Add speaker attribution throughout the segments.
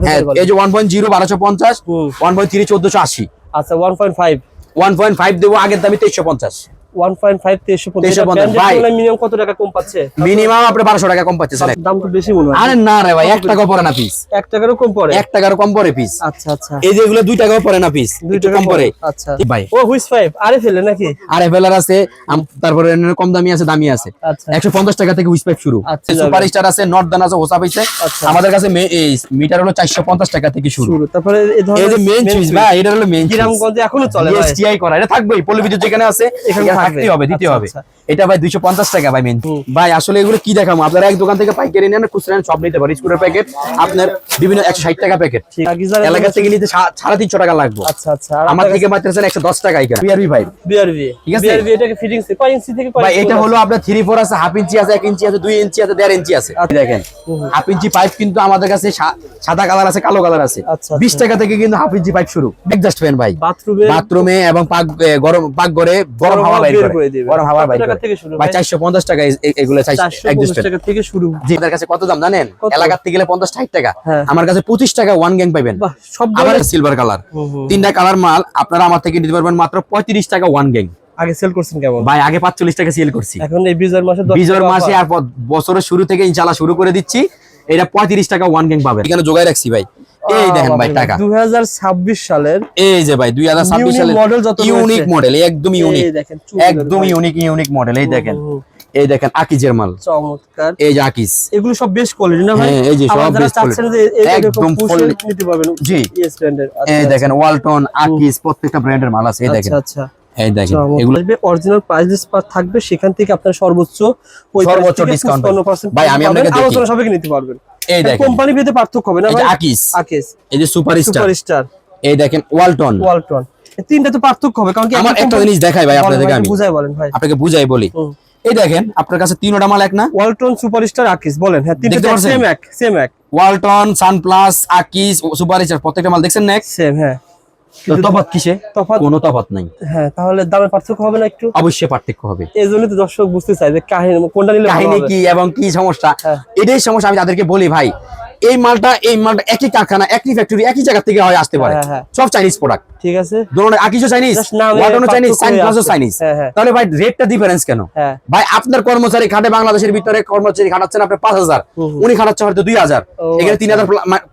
Speaker 1: হ্যাঁ এই যে 1.0 1250 1.3 1480
Speaker 2: আচ্ছা
Speaker 1: 1.5 1.5 দেবো আগে দামে 2350
Speaker 2: মিনিমাম কত টাকা কম পাচ্ছে?
Speaker 1: মিনিমাম আপনি বারোশো টাকা কম পাচ্ছে
Speaker 2: দাম তো বেশি মনে হয়।
Speaker 1: আরে না রে ভাই এক টাকা পরে না পিস
Speaker 2: এক টাকারও কম পড়ে?
Speaker 1: এক টাকারও কম পরে পিস
Speaker 2: আচ্ছা আচ্ছা।
Speaker 1: এই যে দুই টাকাও পরে না পিস
Speaker 2: দুই টাকা
Speaker 1: কম পরে
Speaker 2: আচ্ছা।
Speaker 1: ভাই।
Speaker 2: ও হুইস ফাইভ আরে ফেলে নাকি?
Speaker 1: আর এভেলার আছে তারপরে কম দামি আছে দামি আছে।
Speaker 2: আচ্ছা।
Speaker 1: একশো পঞ্চাশ টাকা থেকে হুইস পাইপ শুরু।
Speaker 2: আচ্ছা,
Speaker 1: সুপার স্টার আছে নর্দান আছে হোসা পাইছে।
Speaker 2: আচ্ছা।
Speaker 1: আমাদের কাছে মিটার হলো চারশো পঞ্চাশ টাকা থেকে শুরু।
Speaker 2: তারপরে এই
Speaker 1: এই যে মেন সুইচ ভাই এটা হলো মেন
Speaker 2: গ্রামগঞ্জে এখনও চলে
Speaker 1: এসটিআই করা এটা থাকবেই পল্লী বিদ্যুৎ যেখানে আছে
Speaker 2: এখানে থাকবে।
Speaker 1: হবে দিতে
Speaker 2: আচ্ছা,
Speaker 1: হবে।
Speaker 2: আচ্ছা।
Speaker 1: এটা ভাই দুইশো পঞ্চাশ টাকা ভাই মেন ভাই আসলে এগুলো কি দেখাবো আপনারা এক দোকান থেকে পাইকারি নেন খুচরা নেন সব নিতে পারেন। স্কুলের প্যাকেট আপনার বিভিন্ন একশো ষাট টাকা প্যাকেট এলাকা থেকে নিতে সা- সাড়ে তিনশো টাকা লাগবে।
Speaker 2: আচ্ছা আচ্ছা।
Speaker 1: আমার থেকে মাত্র একশো দশ টাকা এখানে বিআরবি ভাই।
Speaker 2: বিআরবি
Speaker 1: ঠিক আছে?
Speaker 2: বিআরবি এটাকে ফিটিংস কয় ইঞ্চি থেকে
Speaker 1: ভাই এটা হলো আপনার থ্রি ফোর আছে হাফ ইঞ্চি আছে এক ইঞ্চি আছে দুই ইঞ্চি আছে দেড় ইঞ্চি আছে।
Speaker 2: আচ্ছা।
Speaker 1: দেখেন হাফ ইঞ্চি পাইপ কিন্তু আমাদের কাছে সা- সাদা কালার আছে কালো কালার আছে।
Speaker 2: আচ্ছা,
Speaker 1: বিশ
Speaker 2: আচ্ছা।
Speaker 1: টাকা থেকে কিন্তু হাফ ইঞ্চি পাইপ শুরু। এক্সাস্ট ফ্যান ভাই।
Speaker 2: বাথরুমে
Speaker 1: বাথরুমে এবং পাক গরম পাক ঘরে গরম হাওয়া বাইর করে। গরম হাওয়া
Speaker 2: কত
Speaker 1: বাইর করে। ভাই
Speaker 2: ভাই?
Speaker 1: চারশো পঞ্চাশ টাকা এ- এ- এগুলো
Speaker 2: চারশো
Speaker 1: এক্সাস্ট
Speaker 2: টাকা থেকে শুরু।
Speaker 1: জি কাছে কত দাম জানেন? গেলে টাকা।
Speaker 2: হ্যাঁ।
Speaker 1: আমার কাছে পঁচিশ টাকা ওয়ান গ্যাং পাইবেন।
Speaker 2: সব
Speaker 1: আবার সিলভার কালার। তিনটা কালার মাল আপনারা আমার থেকে নিতে পারবেন মাত্র পঁয়ত্রিশ টাকা ওয়ান গ্যাং
Speaker 2: আগে সেল করছেন কেমন?
Speaker 1: ভাই আগে পাঁচচল্লিশ টাকা সেল করছি।
Speaker 2: এখন এই বিজয়ের মাসে
Speaker 1: বিজয়ের মাসে আর বছরের শুরু থেকে ইনশাল্লাহ শুরু করে দিচ্ছি। এটা পঁয়ত্রিশ টাকা ওয়ান গ্যাং পাবেন। এখানে যোগাই রাখছি ভাই। এই দেখেন ভাই টাকা।
Speaker 2: 2026 সালের
Speaker 1: এই যে ভাই দুই হাজার ছাব্বিশ
Speaker 2: Unique
Speaker 1: সালে
Speaker 2: model যত
Speaker 1: ইউনিক মডেল একদম ইউনিক। একদম ইউনিক ইউনিক মডেল এই দেখেন। এই দেখেন আকিজের মাল।
Speaker 2: চমৎকার।
Speaker 1: এই যে আকিজ।
Speaker 2: এগুলো সব বেস্ট কোয়ালিটি না ভাই?
Speaker 1: হ্যাঁ, এই যে সব
Speaker 2: এরকম
Speaker 1: একদম full-
Speaker 2: নিতে পারবেন
Speaker 1: জি।
Speaker 2: ইএস
Speaker 1: এই দেখেন ওয়ালটন আকিজ প্রত্যেকটা ব্র্যান্ডের মাল আছে এই দেখেন।
Speaker 2: আচ্ছা। আচ্ছা
Speaker 1: এই দেখেন এগুলো
Speaker 2: অরিজিনাল প্রাইস লিস্ট থাকবে সেখান থেকে আপনার সর্বোচ্চ
Speaker 1: সর্বোচ্চ
Speaker 2: 55%
Speaker 1: ভাই, আমি আপনাকে
Speaker 2: আলোচনা সবাইকে নিতে পারবেন।
Speaker 1: এই দেখেন।
Speaker 2: কোম্পানি ভেদে পার্থক্য হবে না ভাই?
Speaker 1: আকিস
Speaker 2: আকিস
Speaker 1: এই যে সুপারস্টার
Speaker 2: সুপারস্টার
Speaker 1: এই দেখেন ওয়ালটন
Speaker 2: ওয়ালটন এই তিনটা তো পার্থক্য হবে কারণ কি
Speaker 1: আমার
Speaker 2: একটা
Speaker 1: জিনিস দেখাই ভাই আপনাদেরকে আমি।
Speaker 2: বুঝাই বলেন ভাই।
Speaker 1: আপনাকে বুঝাই বলি। এই দেখেন আপনার কাছে তিনটা মাল এক না?
Speaker 2: ওয়ালটন সুপারস্টার আকিস বলেন হ্যাঁ তিনটা? সেম এক সেম এক।
Speaker 1: ওয়ালটন সানপ্লাস আকিস সুপারস্টার প্রত্যেকটা মাল দেখছেন না এক?
Speaker 2: সেম হ্যাঁ।
Speaker 1: তো কিসে?
Speaker 2: তফাৎ
Speaker 1: কোনো তফাৎ নাই।
Speaker 2: হ্যাঁ তাহলে দামের পার্থক্য হবে না একটু?
Speaker 1: অবশ্যই পার্থক্য হবে।
Speaker 2: এই জন্য তো দর্শক বুঝতে চাই যে কাহিনী কোনটা নিলে
Speaker 1: কাহিনী কি এবং কি সমস্যা। এটাই সমস্যা আমি তাদেরকে বলি ভাই। এই মালটা এই মালটা একই কারখানা একই ফ্যাক্টরি একই জায়গা থেকে হয় আসতে পারে। সব চাইনিজ প্রোডাক্ট
Speaker 2: ঠিক আছে।
Speaker 1: ধরুন আকিজও চাইনিজ
Speaker 2: Just
Speaker 1: চাইনিজ
Speaker 2: পার্থক্য হয়ে।
Speaker 1: চাইনিজ
Speaker 2: হ্যাঁ।
Speaker 1: তাহলে ভাই রেটটা ডিফারেন্স কেন? ভাই আপনার কর্মচারী খাটে বাংলাদেশের ভিতরে কর্মচারী খাটাচ্ছেন আপনার পাঁচ হাজার। উনি খাটাচ্ছে হয়তো দুই হাজার। এখানে তিন হাজার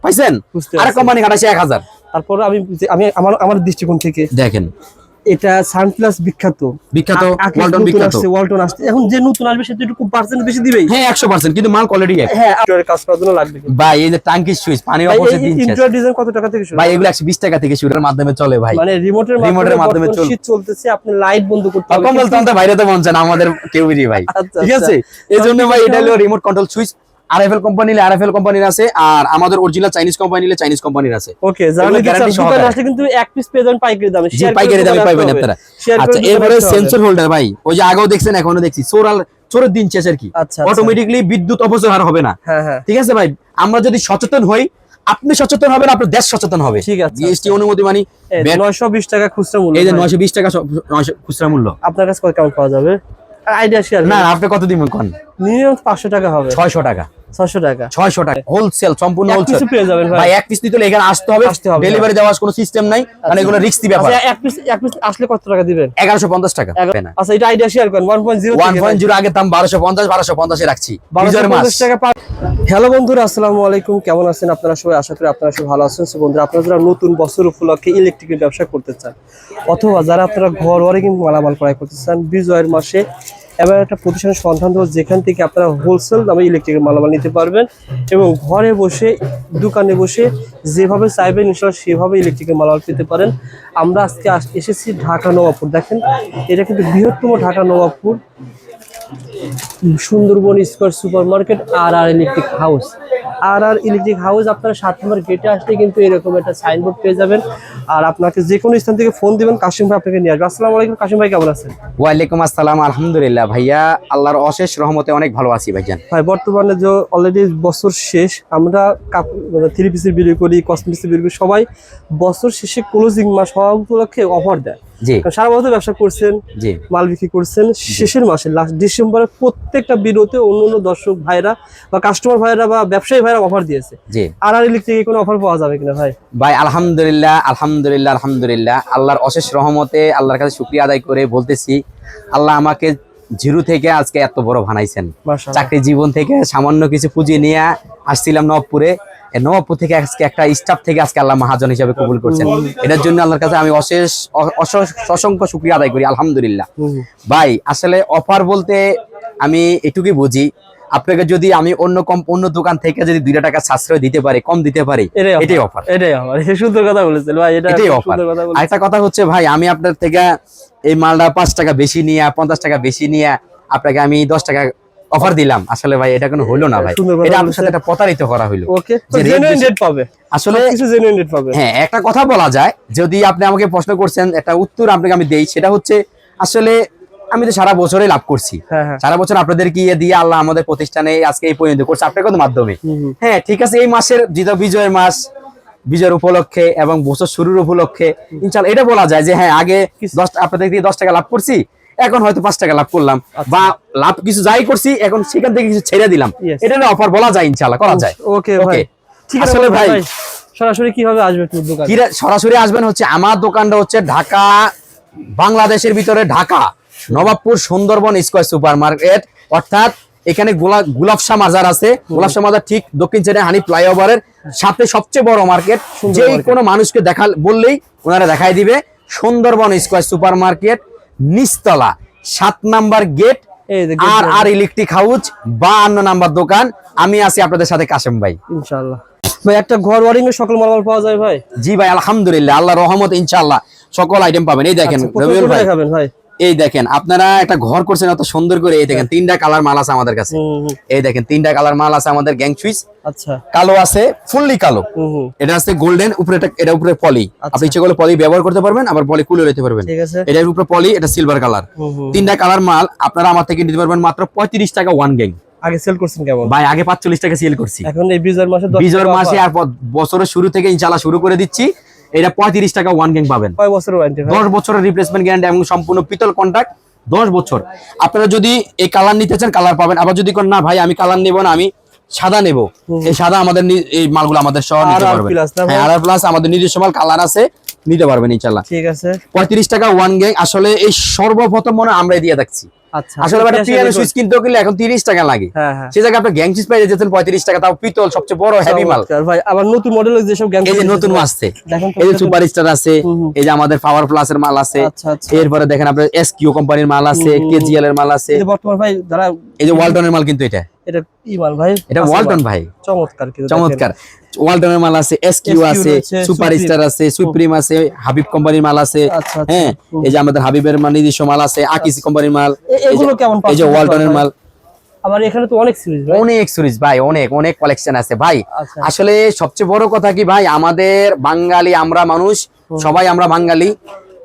Speaker 1: পাইছেন?
Speaker 2: বুঝতে
Speaker 1: আরেক কোম্পানি খাটাচ্ছে এক হাজার।
Speaker 2: তারপর আমি আমি আমার আমার দৃষ্টিকোণ থেকে
Speaker 1: দেখেন।
Speaker 2: এটা সানপ্লাস বিখ্যাত।
Speaker 1: বিখ্যাত ওয়ালটন বিখ্যাত।
Speaker 2: ওয়ালটন আসছে। এখন যে নতুন আসবে সে তো একটু পার্সেন্ট বেশি দিবেই।
Speaker 1: হ্যাঁ একশো পার্সেন্ট কিন্তু মাল কোয়ালিটি এক।
Speaker 2: হ্যাঁ আপনার কাজ করার জন্য লাগবে
Speaker 1: ভাই এই যে টাঙ্কি সুইচ পানি অবশ্যই দিন।
Speaker 2: ইন্টার ডিজাইন কত টাকা থেকে শুরু
Speaker 1: ভাই এগুলো একশো বিশ টাকা থেকে শুরুর মাধ্যমে চলে ভাই।
Speaker 2: মানে রিমোটের
Speaker 1: রিমোটের মাধ্যমে চল-
Speaker 2: শীত চলতেছে আপনি লাইট বন্ধ করতে হবে
Speaker 1: বলতে আমাদের বাইরে তো মন চায় না আমাদের কেউই ভাই।
Speaker 2: আচ্ছা,
Speaker 1: ঠিক
Speaker 2: আচ্ছা।
Speaker 1: আছে? এই জন্য ভাই এটা হলো remote control switch RFL company নিলে আরএফএল কোম্পানির আছে আর আমাদের অরিজিনাল চাইনিজ কোম্পানি নিলে চাইনিজ কোম্পানির আছে।
Speaker 2: ওকে চান
Speaker 1: সহকারে।
Speaker 2: আসলে কিন্তু এক পিস পেয়ে যাবেন পাইকারি দামে। করে
Speaker 1: পাইকারি দামে
Speaker 2: দোকানে
Speaker 1: পাইবেন
Speaker 2: হবে।
Speaker 1: আপনারা আচ্ছা
Speaker 2: দোকানে
Speaker 1: এরপরে সেন্সর হোল্ডার ভাই ওই যে আগেও দেখছেন এখনও দেখছি। সোরাল চোরের দিন শেষ আর কি?
Speaker 2: আচ্ছা, আচ্ছা।
Speaker 1: অটোমেটিকলি বিদ্যুৎ অপচয় আর হবে না।
Speaker 2: হ্যাঁ হ্যাঁ।
Speaker 1: ঠিক আছে ভাই? আমরা যদি সচেতন হই আপনি সচেতন হবেন আপনার দেশ সচেতন হবে।
Speaker 2: ঠিক আছে,
Speaker 1: জিএসটি অনুমতি মানে।
Speaker 2: এই
Speaker 1: ব্যাট-
Speaker 2: 920 টাকা খুচরা মূল্য
Speaker 1: এই যে
Speaker 2: ভাই।
Speaker 1: নয়শো বিশ টাকা সব- নয়শো খুচরা মূল্য।
Speaker 2: আপনার কাছে কত কেমন পাওয়া যাবে? আইডিয়া শেয়ার
Speaker 1: না আপনি কত দিবেন কোন?
Speaker 2: মিনিমাম 500 টাকা হবে।
Speaker 1: ছয়শো টাকা।
Speaker 2: 600 টাকা।
Speaker 1: ছয়শো টাকা। হোলসেল সম্পূর্ণ হোলসেল
Speaker 2: পেয়ে যাবেন ভাই।
Speaker 1: এক পিস নিতে এখানে আসতে হবে।
Speaker 2: আসতে হবে,
Speaker 1: ডেলিভারি দেওয়ার কোনো সিস্টেম নাই এগুলো রিস্কি ব্যাপার।
Speaker 2: আচ্ছা এক পিস এক পিস আসলে কত টাকা দিবেন?
Speaker 1: এগারোশো পঞ্চাশ টাকা।
Speaker 2: আচ্ছা এটা আইডিয়া শেয়ার করেন। 1.0
Speaker 1: ওয়ান
Speaker 2: থেকে
Speaker 1: জিরো আগের দাম বারোশো পঞ্চাশ বারোশো পঞ্চাশে রাখছি। মাস
Speaker 2: হ্যালো বন্ধুরা আসসালামু আলাইকুম। কেমন আছেন আপনারা সবাই? আশা করি আপনারা সবাই ভালো আছেন। So বন্ধুরা আপনারা যারা নতুন বছর উপলক্ষে ইলেকট্রিকের ব্যবসা করতে চান অথবা যারা আপনারা ঘর কিন্তু মালামাল ক্রয় করতে চান বিজয়ের মাসে এবার একটা প্রতিষ্ঠানের সন্ধান দেবো, যেখান থেকে আপনারা হোলসেল দামে ইলেকট্রিকের মালামাল নিতে পারবেন এবং ঘরে বসে, দোকানে বসে যেভাবে চাইবেন ইনশাল্লাহ সেভাবে ইলেকট্রিকের মালামাল পেতে পারেন। আমরা আজকে এসেছি ঢাকা নবাবপুর। দেখেন, এটা কিন্তু বৃহত্তম Dhaka Nawabpur, Sundarban Square Super Market R R Electric House R R Electric House আপনারা সাত নম্বর গেটে আসলে কিন্তু এরকম একটা সাইনবোর্ড পেয়ে যাবেন। আর আপনাকে যে কোনো স্থান থেকে ফোন দিবেন কাশিম ভাই আপনাকে নিয়ে আসবে। আসসালামু আলাইকুম কাশিম ভাই কেমন আছেন?
Speaker 1: ওয়ালাইকুম আসসালাম আলহামদুলিল্লাহ ভাইয়া। আল্লাহর অশেষ রহমতে অনেক ভালো আছি ভাইজান।
Speaker 2: ভাই বর্তমানে যে অলরেডি বছর শেষ আমরা থ্রি পিসের বিক্রি করি কসমেটিক্সের বিক্রি করি সবাই বছর শেষে ক্লোজিং মাস হওয়া উপলক্ষে অফার দেয়। সারা বছর ব্যবসা করছেন মাল বিক্রি করছেন শেষের মাসে লাস্ট ডিসেম্বরের প্রত্যেকটা বিরতে অন্য অন্য দর্শক ভাইরা বা কাস্টমার ভাইরা বা ব্যবসায়ী ভাইরা অফার দিয়েছে।
Speaker 1: জি।
Speaker 2: আর আর ইলেকট্রিকে কোনো অফার পাওয়া যাবে কিনা ভাই?
Speaker 1: ভাই আলহামদুলিল্লাহ আলহামদুলিল্লাহ আলহামদুলিল্লাহ। আল্লাহর অশেষ রহমতে আল্লাহর কাছে শুক্রিয়া আদায় করে বলতেছি আল্লাহ আমাকে জিরো থেকে আজকে এত বড় বানাইছেন।
Speaker 2: মাশাআল্লাহ।
Speaker 1: চাকরি জীবন থেকে সামান্য কিছু পুঁজি নিয়ে আসছিলাম নবপুরে। এই নবপুর থেকে আজকে একটা স্টাফ থেকে আজকে আল্লাহ মহাজন হিসাবে কবুল করছেন। এটার জন্য আল্লাহর কাছে আমি অশেষ অসংখ্য শুক্রিয়া আদায় করি আলহামদুলিল্লাহ।
Speaker 2: হুম, হুম।
Speaker 1: ভাই আসলে অফার বলতে আমি এটুকুই বুঝি আপনাকে যদি আমি অন্য কম অন্য দোকান থেকে যদি দুইটা টাকা সাশ্রয় দিতে পারি কম দিতে পারি
Speaker 2: এটাই
Speaker 1: অফার
Speaker 2: এটাই সুন্দর কথা বলেছেন ভাই এটা
Speaker 1: এটাই অফার
Speaker 2: কথা
Speaker 1: আরেকটা কথা হচ্ছে ভাই আমি আপনার থেকে এই মালটা পাঁচ টাকা বেশি নিয়ে পঞ্চাশ টাকা বেশি নিয়ে আপনাকে আমি দশ টাকা অফার দিলাম। আসলে ভাই এটা কোনো হইল না ভাই। এটা আপনার সাথে একটা প্রতারিত করা হইল
Speaker 2: ওকে জেনুইন রেট পাবে।
Speaker 1: আসলে
Speaker 2: কিছু জেনুইন রেট পাবে।
Speaker 1: হ্যাঁ একটা কথা বলা যায় যদি আপনি আমাকে প্রশ্ন করছেন একটা উত্তর আপনাকে আমি দেই সেটা হচ্ছে আসলে আমি তো সারা বছরই লাভ করছি।
Speaker 2: হ্যাঁ হ্যাঁ।
Speaker 1: সারা বছর আপনাদের কি দিয়ে আল্লাহ আমাদের প্রতিষ্ঠানে আজকে এই পর্যন্ত করছে? আপনাদের মাধ্যমে। হ্যাঁ ঠিক আছে এই মাসের যেটা বিজয়ের মাস বিজয়ের উপলক্ষে এবং বছর শুরুর উপলক্ষে ইনশাল্লাহ এটা বলা যায় যে হ্যাঁ আগে দশ আপনাদের থেকে দশ টাকা লাভ করছি এখন হয়তো পাঁচ টাকা লাভ করলাম বা লাভ কিছু যাই করছি এখন সেখান থেকে কিছু ছেড়ে দিলাম. এটা অফার বলা যায় ইনশাল্লাহ করা যায়।
Speaker 2: ওকে ভাই
Speaker 1: Okay.
Speaker 2: ঠিক আছে ভাই সরাসরি কীভাবে আসবে তোর দোকান?
Speaker 1: কিরা সরাসরি আসবেন হচ্ছে আমার দোকানটা হচ্ছে ঢাকা বাংলাদেশের ভিতরে Dhaka. Nawabpur Sundarban Square Super Market অর্থাৎ এখানে গোলা গুলাবশা মাজার আছে। গুলাবশা মাজার ঠিক দক্ষিণ সাইডে হানি ফ্লাইওভারের সাথে সবচেয়ে বড় মার্কেট। যে কোনো মানুষকে দেখা বললেই ওনারা দেখাই দিবে। সুন্দরবন স্কোয়ার সুপার মার্কেট নিচতলা সাত number gate R R Electric House বা অন্য নাম্বার দোকান। আমি আছি আপনাদের সাথে কাশেম ভাই।
Speaker 2: ইনশাআল্লাহ। ভাই একটা ঘর ওয়ারিং এর সকল মালামাল পাওয়া যায় ভাই?
Speaker 1: জি ভাই আলহামদুলিল্লাহ আল্লাহ রহমত ইনশাআল্লাহ সকল আইটেম পাবেন। এই দেখেন
Speaker 2: আচ্ছা,
Speaker 1: রবিউল ভাই।
Speaker 2: ভাই?
Speaker 1: এই দেখেন আপনারা একটা ঘর করছেন এত সুন্দর করে এই দেখেন তিনটা কালার মাল আছে আমাদের কাছে। এই দেখেন তিনটা কালার মাল আছে আমাদের গ্যাং সুইচ।
Speaker 2: আচ্ছা।
Speaker 1: কালো আছে ফুললি কালো। এটা আছে গোল্ডেন উপরে এটা উপরে পলি।
Speaker 2: আচ্ছা।
Speaker 1: আপনি ইচ্ছে করলে পলি ব্যবহার করতে পারবেন আবার পলি কুলে নিতে পারবেন।
Speaker 2: ঠিক আছে।
Speaker 1: এটার উপরে পলি এটা সিলভার কালার। তিনটা কালার মাল আপনারা আমার থেকে নিতে পারবেন মাত্র পঁয়ত্রিশ টাকা ওয়ান গ্যাং
Speaker 2: আগে সেল করছেন কেমন?
Speaker 1: ভাই আগে পাঁচচল্লিশ টাকা সেল করছি।
Speaker 2: এখন এই বিজয়ের মাসে
Speaker 1: বিজয়ের মাসে আর বছরের শুরু থেকে ইনশাল্লাহ শুরু করে দিচ্ছি। এটা পঁয়ত্রিশ টাকা ওয়ান গ্যাং পাবেন।
Speaker 2: কয় বছর ওয়ারেন্টি
Speaker 1: দশ বছরের রিপ্লেসমেন্ট গ্যারান্টি এবং সম্পূর্ণ পিতল কন্ট্রাক্ট দশ বছর। আপনারা যদি এই কালার নিতে চান কালার পাবেন। আবার যদি কোন না ভাই আমি কালার নেব না আমি সাদা নেব। এই সাদা আমাদের এই মালগুলো আমাদের সহ নিতে পারবেন? হ্যাঁ আর প্লাস আমাদের নিজস্ব মাল কালার আছে নিতে পারবেন ইনশাল্লাহ
Speaker 2: ঠিক আছে।
Speaker 1: পঁয়ত্রিশ টাকা ওয়ান গ্যাং আসলে এই সর্বপ্রথম মনে আমরা দিয়ে থাকছি আসলে একটা পিয়ানো সুইচ কিনতে গেলে এখন তিরিশ টাকা লাগে।
Speaker 2: হ্যাঁ হ্যাঁ।
Speaker 1: সে জায়গায় আপনার গ্যাং সুইচ পাই যেতেন পঁয়ত্রিশ টাকা তাও পিতল সবচেয়ে বড় হেভি মাল।
Speaker 2: ভাই আবার নতুন যেসব
Speaker 1: এই যে নতুন আসছে। এই যে সুপার স্টার আছে। এই যে আমাদের পাওয়ার প্লাস এর মাল আছে
Speaker 2: আচ্ছা আচ্ছা।
Speaker 1: এরপরে দেখেন আপনার এস কিউ কোম্পানির মাল আছে কেজিএল এর মাল আছে।
Speaker 2: এই যে বর্তমান ভাই যারা
Speaker 1: এই যে ওয়ালটনের মাল কিন্তু এটা।
Speaker 2: এটা ই মাল ভাই?
Speaker 1: এটা
Speaker 2: আচ্ছা
Speaker 1: ওয়ালটন
Speaker 2: ভাই। চমৎকার
Speaker 1: চমৎকার। ওয়ালটনের মাল আছে এস কিউ
Speaker 2: SQ
Speaker 1: আছে
Speaker 2: রয়েছে,
Speaker 1: সুপার স্টার আছে সুপ্রিম আছে হাবিব কোম্পানির মাল আছে
Speaker 2: আচ্ছা, আচ্ছা।
Speaker 1: হ্যাঁ এই যে আমাদের হাবিবের মাল নিজস্ব মাল আছে আকিসি কোম্পানির মাল
Speaker 2: এগুলো কেমন
Speaker 1: এই যে
Speaker 2: পাচ্ছেন
Speaker 1: মাল।
Speaker 2: আবার এখানে তো অনেক সিরিজ ভাই
Speaker 1: অনেক সিরিজ ভাই অনেক অনেক কালেকশন আছে ভাই।
Speaker 2: আচ্ছা।
Speaker 1: আসলে সবচেয়ে বড় কথা কি ভাই আমাদের বাঙালি আমরা মানুষ সবাই আমরা বাঙালি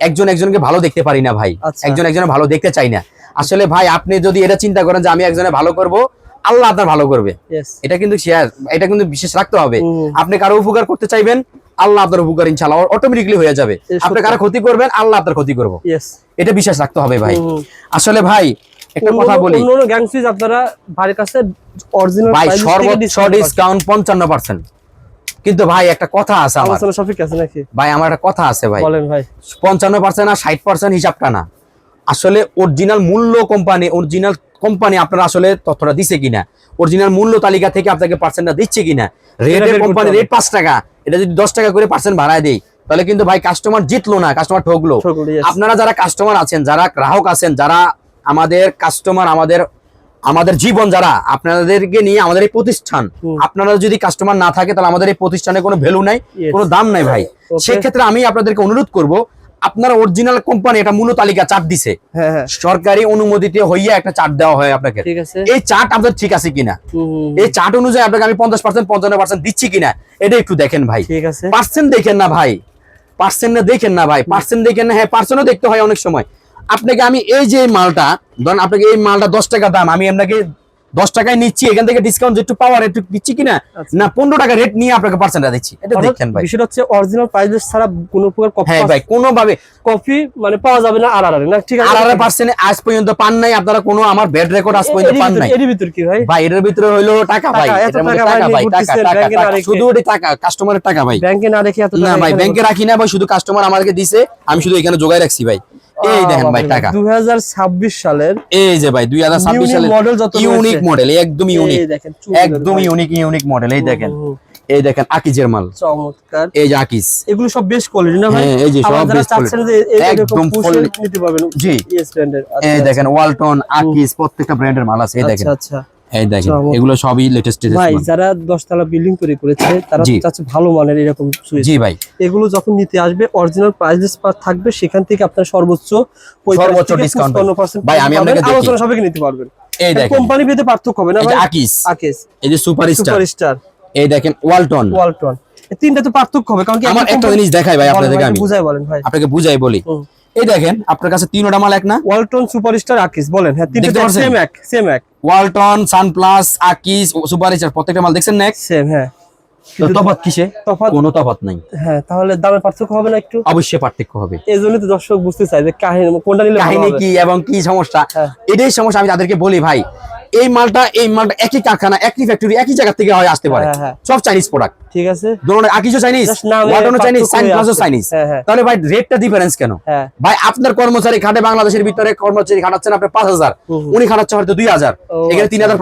Speaker 1: একজন একজনকে ভালো দেখতে পারি না ভাই।
Speaker 2: আচ্ছা।
Speaker 1: একজন একজনের ভালো দেখতে চাই না। আসলে ভাই আপনি যদি এটা চিন্তা করেন যে আমি একজনের ভালো করব আল্লাহ আপনার ভালো করবে। এটা কিন্তু শেয়ার এটা কিন্তু বিশেষ রাখতে হবে। আপনি কারও উপকার করতে চাইবেন আল্লাহ আপনার উপকার ইনশাআল্লাহ অটোমেটিকলি হয়ে যাবে। আপনি কারও ক্ষতি করবেন আল্লাহ আপনার ক্ষতি করব। এটা বিশ্বাস রাখতে হবে ভাই। আসলে ভাই একটা কথা বলি।
Speaker 2: অন্য অন্য গ্যাং সুইচ আপনারা বাড়ির কাছে অরিজিনাল
Speaker 1: ভাই সর্বোচ্চ ডিসকাউন্ট পঞ্চান্ন পার্সেন্ট কিন্তু ভাই একটা কথা আছে আমার।
Speaker 2: আলোচনা সফিক আছে নাকি?
Speaker 1: ভাই আমার একটা কথা আছে ভাই।
Speaker 2: বলেন ভাই।
Speaker 1: পঞ্চান্ন পার্সেন্ট আর ষাট পার্সেন্ট হিসাবটা না। আসলে অরিজিনাল মূল্য কোম্পানি অরিজিনাল কোম্পানি আপনারা আসলে তথ্যটা দিছে কিনা? অরিজিনাল মূল্য তালিকা থেকে আপনাকে পার্সেন্টটা দিচ্ছে কিনা? রেটের কোম্পানি। রেট পাঁচ টাকা। এটা যদি দশ টাকা করে পার্সেন্ট ভাড়ায় দেই তাহলে কিন্তু ভাই কাস্টমার জিতলো না কাস্টমার ঠকলো। আপনারা যারা কাস্টমার আছেন যারা গ্রাহক আছেন যারা আমাদের কাস্টমার আমাদের আমাদের জীবন যারা আপনাদেরকে নিয়ে আমাদের এই প্রতিষ্ঠান আপনারা যদি কাস্টমার না থাকে তাহলে আমাদের এই প্রতিষ্ঠানে কোনো ভ্যালু নাই. কোনো দাম নাই ভাই. সেক্ষেত্রে আমি আপনাদেরকে অনুরোধ করব আপনারা অরিজিনাল কোম্পানি এটা মূল্য তালিকা চার্ট দিছে।
Speaker 2: হ্যাঁ হ্যাঁ।
Speaker 1: সরকারি অনুমোদিত হইয়া একটা চার্ট দেওয়া হয় আপনাকে।
Speaker 2: ঠিক আছে।
Speaker 1: এই চার্ট আপনাদের ঠিক আছে কিনা? এই চার্ট অনুযায়ী আপনাকে আমি পঞ্চাশ পার্সেন্ট পঞ্চান্ন পার্সেন্ট দিচ্ছি কিনা এটা একটু দেখেন ভাই।
Speaker 2: ঠিক আছে।
Speaker 1: পার্সেন্ট দেখেন না ভাই। পার্সেন্ট না দেখেন না ভাই। পার্সেন্ট দেখেন না হ্যাঁ পার্সেন্টও দেখতে হয় অনেক সময়। আপনাকে আমি এই যে মালটা ধরেন আপনাকে এই মালটা দশ টাকা দাম আমি আপনাকে দশ টাকায় নিচ্ছি এখান থেকে ডিসকাউন্ট একটু পাওয়ার একটু দিচ্ছি কিনা?
Speaker 2: আচ্ছা।
Speaker 1: না পনেরো টাকা রেট নিয়ে আপনাকে পার্সেন্টটা দিচ্ছি। এটা দেখেন ভাই।
Speaker 2: বিষয়টা হচ্ছে অরিজিনাল প্রাইস ছাড়া কোনো প্রকার কফি
Speaker 1: হ্যাঁ ভাই কোনোভাবে
Speaker 2: কফি মানে পাওয়া যাবে না আর আর না ঠিক আছে?
Speaker 1: আর আর পার্সেন্ট আজ পর্যন্ত পান নাই আপনারা কোনো আমার ব্যাড রেকর্ড আজ পর্যন্ত পান নাই।
Speaker 2: এরই ভিতর কি ভাই?
Speaker 1: ভাই এটার ভিতরে হইল টাকা ভাই
Speaker 2: টাকা,
Speaker 1: এটার মধ্যে
Speaker 2: টাকা ভাই
Speaker 1: টাকা টাকা। শুধু ওটা টাকা কাস্টমারের টাকা ভাই।
Speaker 2: ব্যাংকে না রেখে এত
Speaker 1: না ভাই ব্যাংকে রাখি না ভাই শুধু কাস্টমার আমাকে দিছে আমি শুধু এখানে জোগাড় রাখছি ভাই। এই দেখেন ভাই টাকা।
Speaker 2: 2026 সালের
Speaker 1: এই যে ভাই দুই হাজার ছাব্বিশ
Speaker 2: Unique
Speaker 1: সালে
Speaker 2: model যত
Speaker 1: ইউনিক মডেল একদম ইউনিক।
Speaker 2: এই দেখেন
Speaker 1: একদম ইউনিক ইউনিক মডেল এই দেখেন। এই দেখেন আকিজের মাল।
Speaker 2: চমৎকার।
Speaker 1: এই যে আকিজ।
Speaker 2: এগুলো সব বেস্ট কোয়ালিটি না ভাই?
Speaker 1: হ্যাঁ, এই যে সব
Speaker 2: এরকম
Speaker 1: একদম।
Speaker 2: নিতে পারবেন
Speaker 1: জি। এই দেখেন ওয়ালটন আকিজ প্রত্যেকটা ব্র্যান্ডের মাল আছে এই দেখেন।
Speaker 2: আচ্ছা আচ্ছা।
Speaker 1: এই দেখেন এগুলো সবই লেটেস্ট
Speaker 2: ভাই যারা দশতলা বিল্ডিং তৈরি করেছে তারা চাচ্ছে ভালো মানের এরকম সুইচ
Speaker 1: জি ভাই।
Speaker 2: এগুলো যখন নিতে আসবে অরিজিনাল প্রাইস থাকবে সেখান থেকে আপনার সর্বোচ্চ 45
Speaker 1: সর্বোচ্চ
Speaker 2: 55%
Speaker 1: ভাই, আমি আপনাকে দেখি।
Speaker 2: আলোচনা সবাইকে নিতে পারবেন।
Speaker 1: এই দেখেন।
Speaker 2: কোম্পানি ভেদে পার্থক্য হবে না ভাই
Speaker 1: যে আকিজ
Speaker 2: আকেস
Speaker 1: এই যে সুপার স্টার
Speaker 2: সুপারস্টার
Speaker 1: এই দেখেন ওয়ালটন
Speaker 2: ওয়ালটন এই তিনটা তো পার্থক্য হবে কারণ কি
Speaker 1: আমার
Speaker 2: একটা
Speaker 1: জিনিস দেখাই ভাই আপনাদেরকে আমি।
Speaker 2: বুঝাই বলেন ভাই।
Speaker 1: আপনাকে বুঝাই বলি। এই দেখেন আপনার কাছে তিনটা মাল এক না?
Speaker 2: ওয়ালটন সুপারস্টার আকিস বলেন হ্যাঁ তিনটা? সেম এক সেম এক।
Speaker 1: ওয়ালটন সানপ্লাস আকিস সুপারস্টার প্রত্যেকটা মাল দেখছেন না এক?
Speaker 2: সেম হ্যাঁ।
Speaker 1: কিসে?
Speaker 2: তফাৎ
Speaker 1: কোনো তফাত নাই।
Speaker 2: হ্যাঁ তাহলে দামের পার্থক্য হবে না একটু?
Speaker 1: অবশ্যই পার্থক্য হবে।
Speaker 2: এই জন্য তো দর্শক বুঝতে চাই যে কাহিনী কোনটা নিলে
Speaker 1: কাহিনী কি এবং কি সমস্যা?
Speaker 2: হ্যাঁ।
Speaker 1: এটাই সমস্যা আমি তাদেরকে বলি ভাই। এই মালটা এই মালটা একই কারখানা একই ফ্যাক্টরি একই জায়গা থেকে হয় আসতে পারে।
Speaker 2: হ্যাঁ, হ্যাঁ।
Speaker 1: সব চাইনিজ প্রোডাক্ট
Speaker 2: ঠিক আছে।
Speaker 1: ধরুন আকিজও চাইনিজ
Speaker 2: Just
Speaker 1: ওয়াটনও চাইনিজ
Speaker 2: পার্থক্য হয়ে
Speaker 1: চাইনিজ। তাহলে ভাই রেটটা ডিফারেন্স কেন?
Speaker 2: হ্যাঁ।
Speaker 1: ভাই আপনার কর্মচারী খাটে বাংলাদেশের ভিতরে কর্মচারী খাটাচ্ছেন আপনার পাঁচ হাজার।
Speaker 2: হুম, হুম।
Speaker 1: উনি খাটাচ্ছে হয়তো দুই হাজার।
Speaker 2: ও,
Speaker 1: এখানে তিন হাজার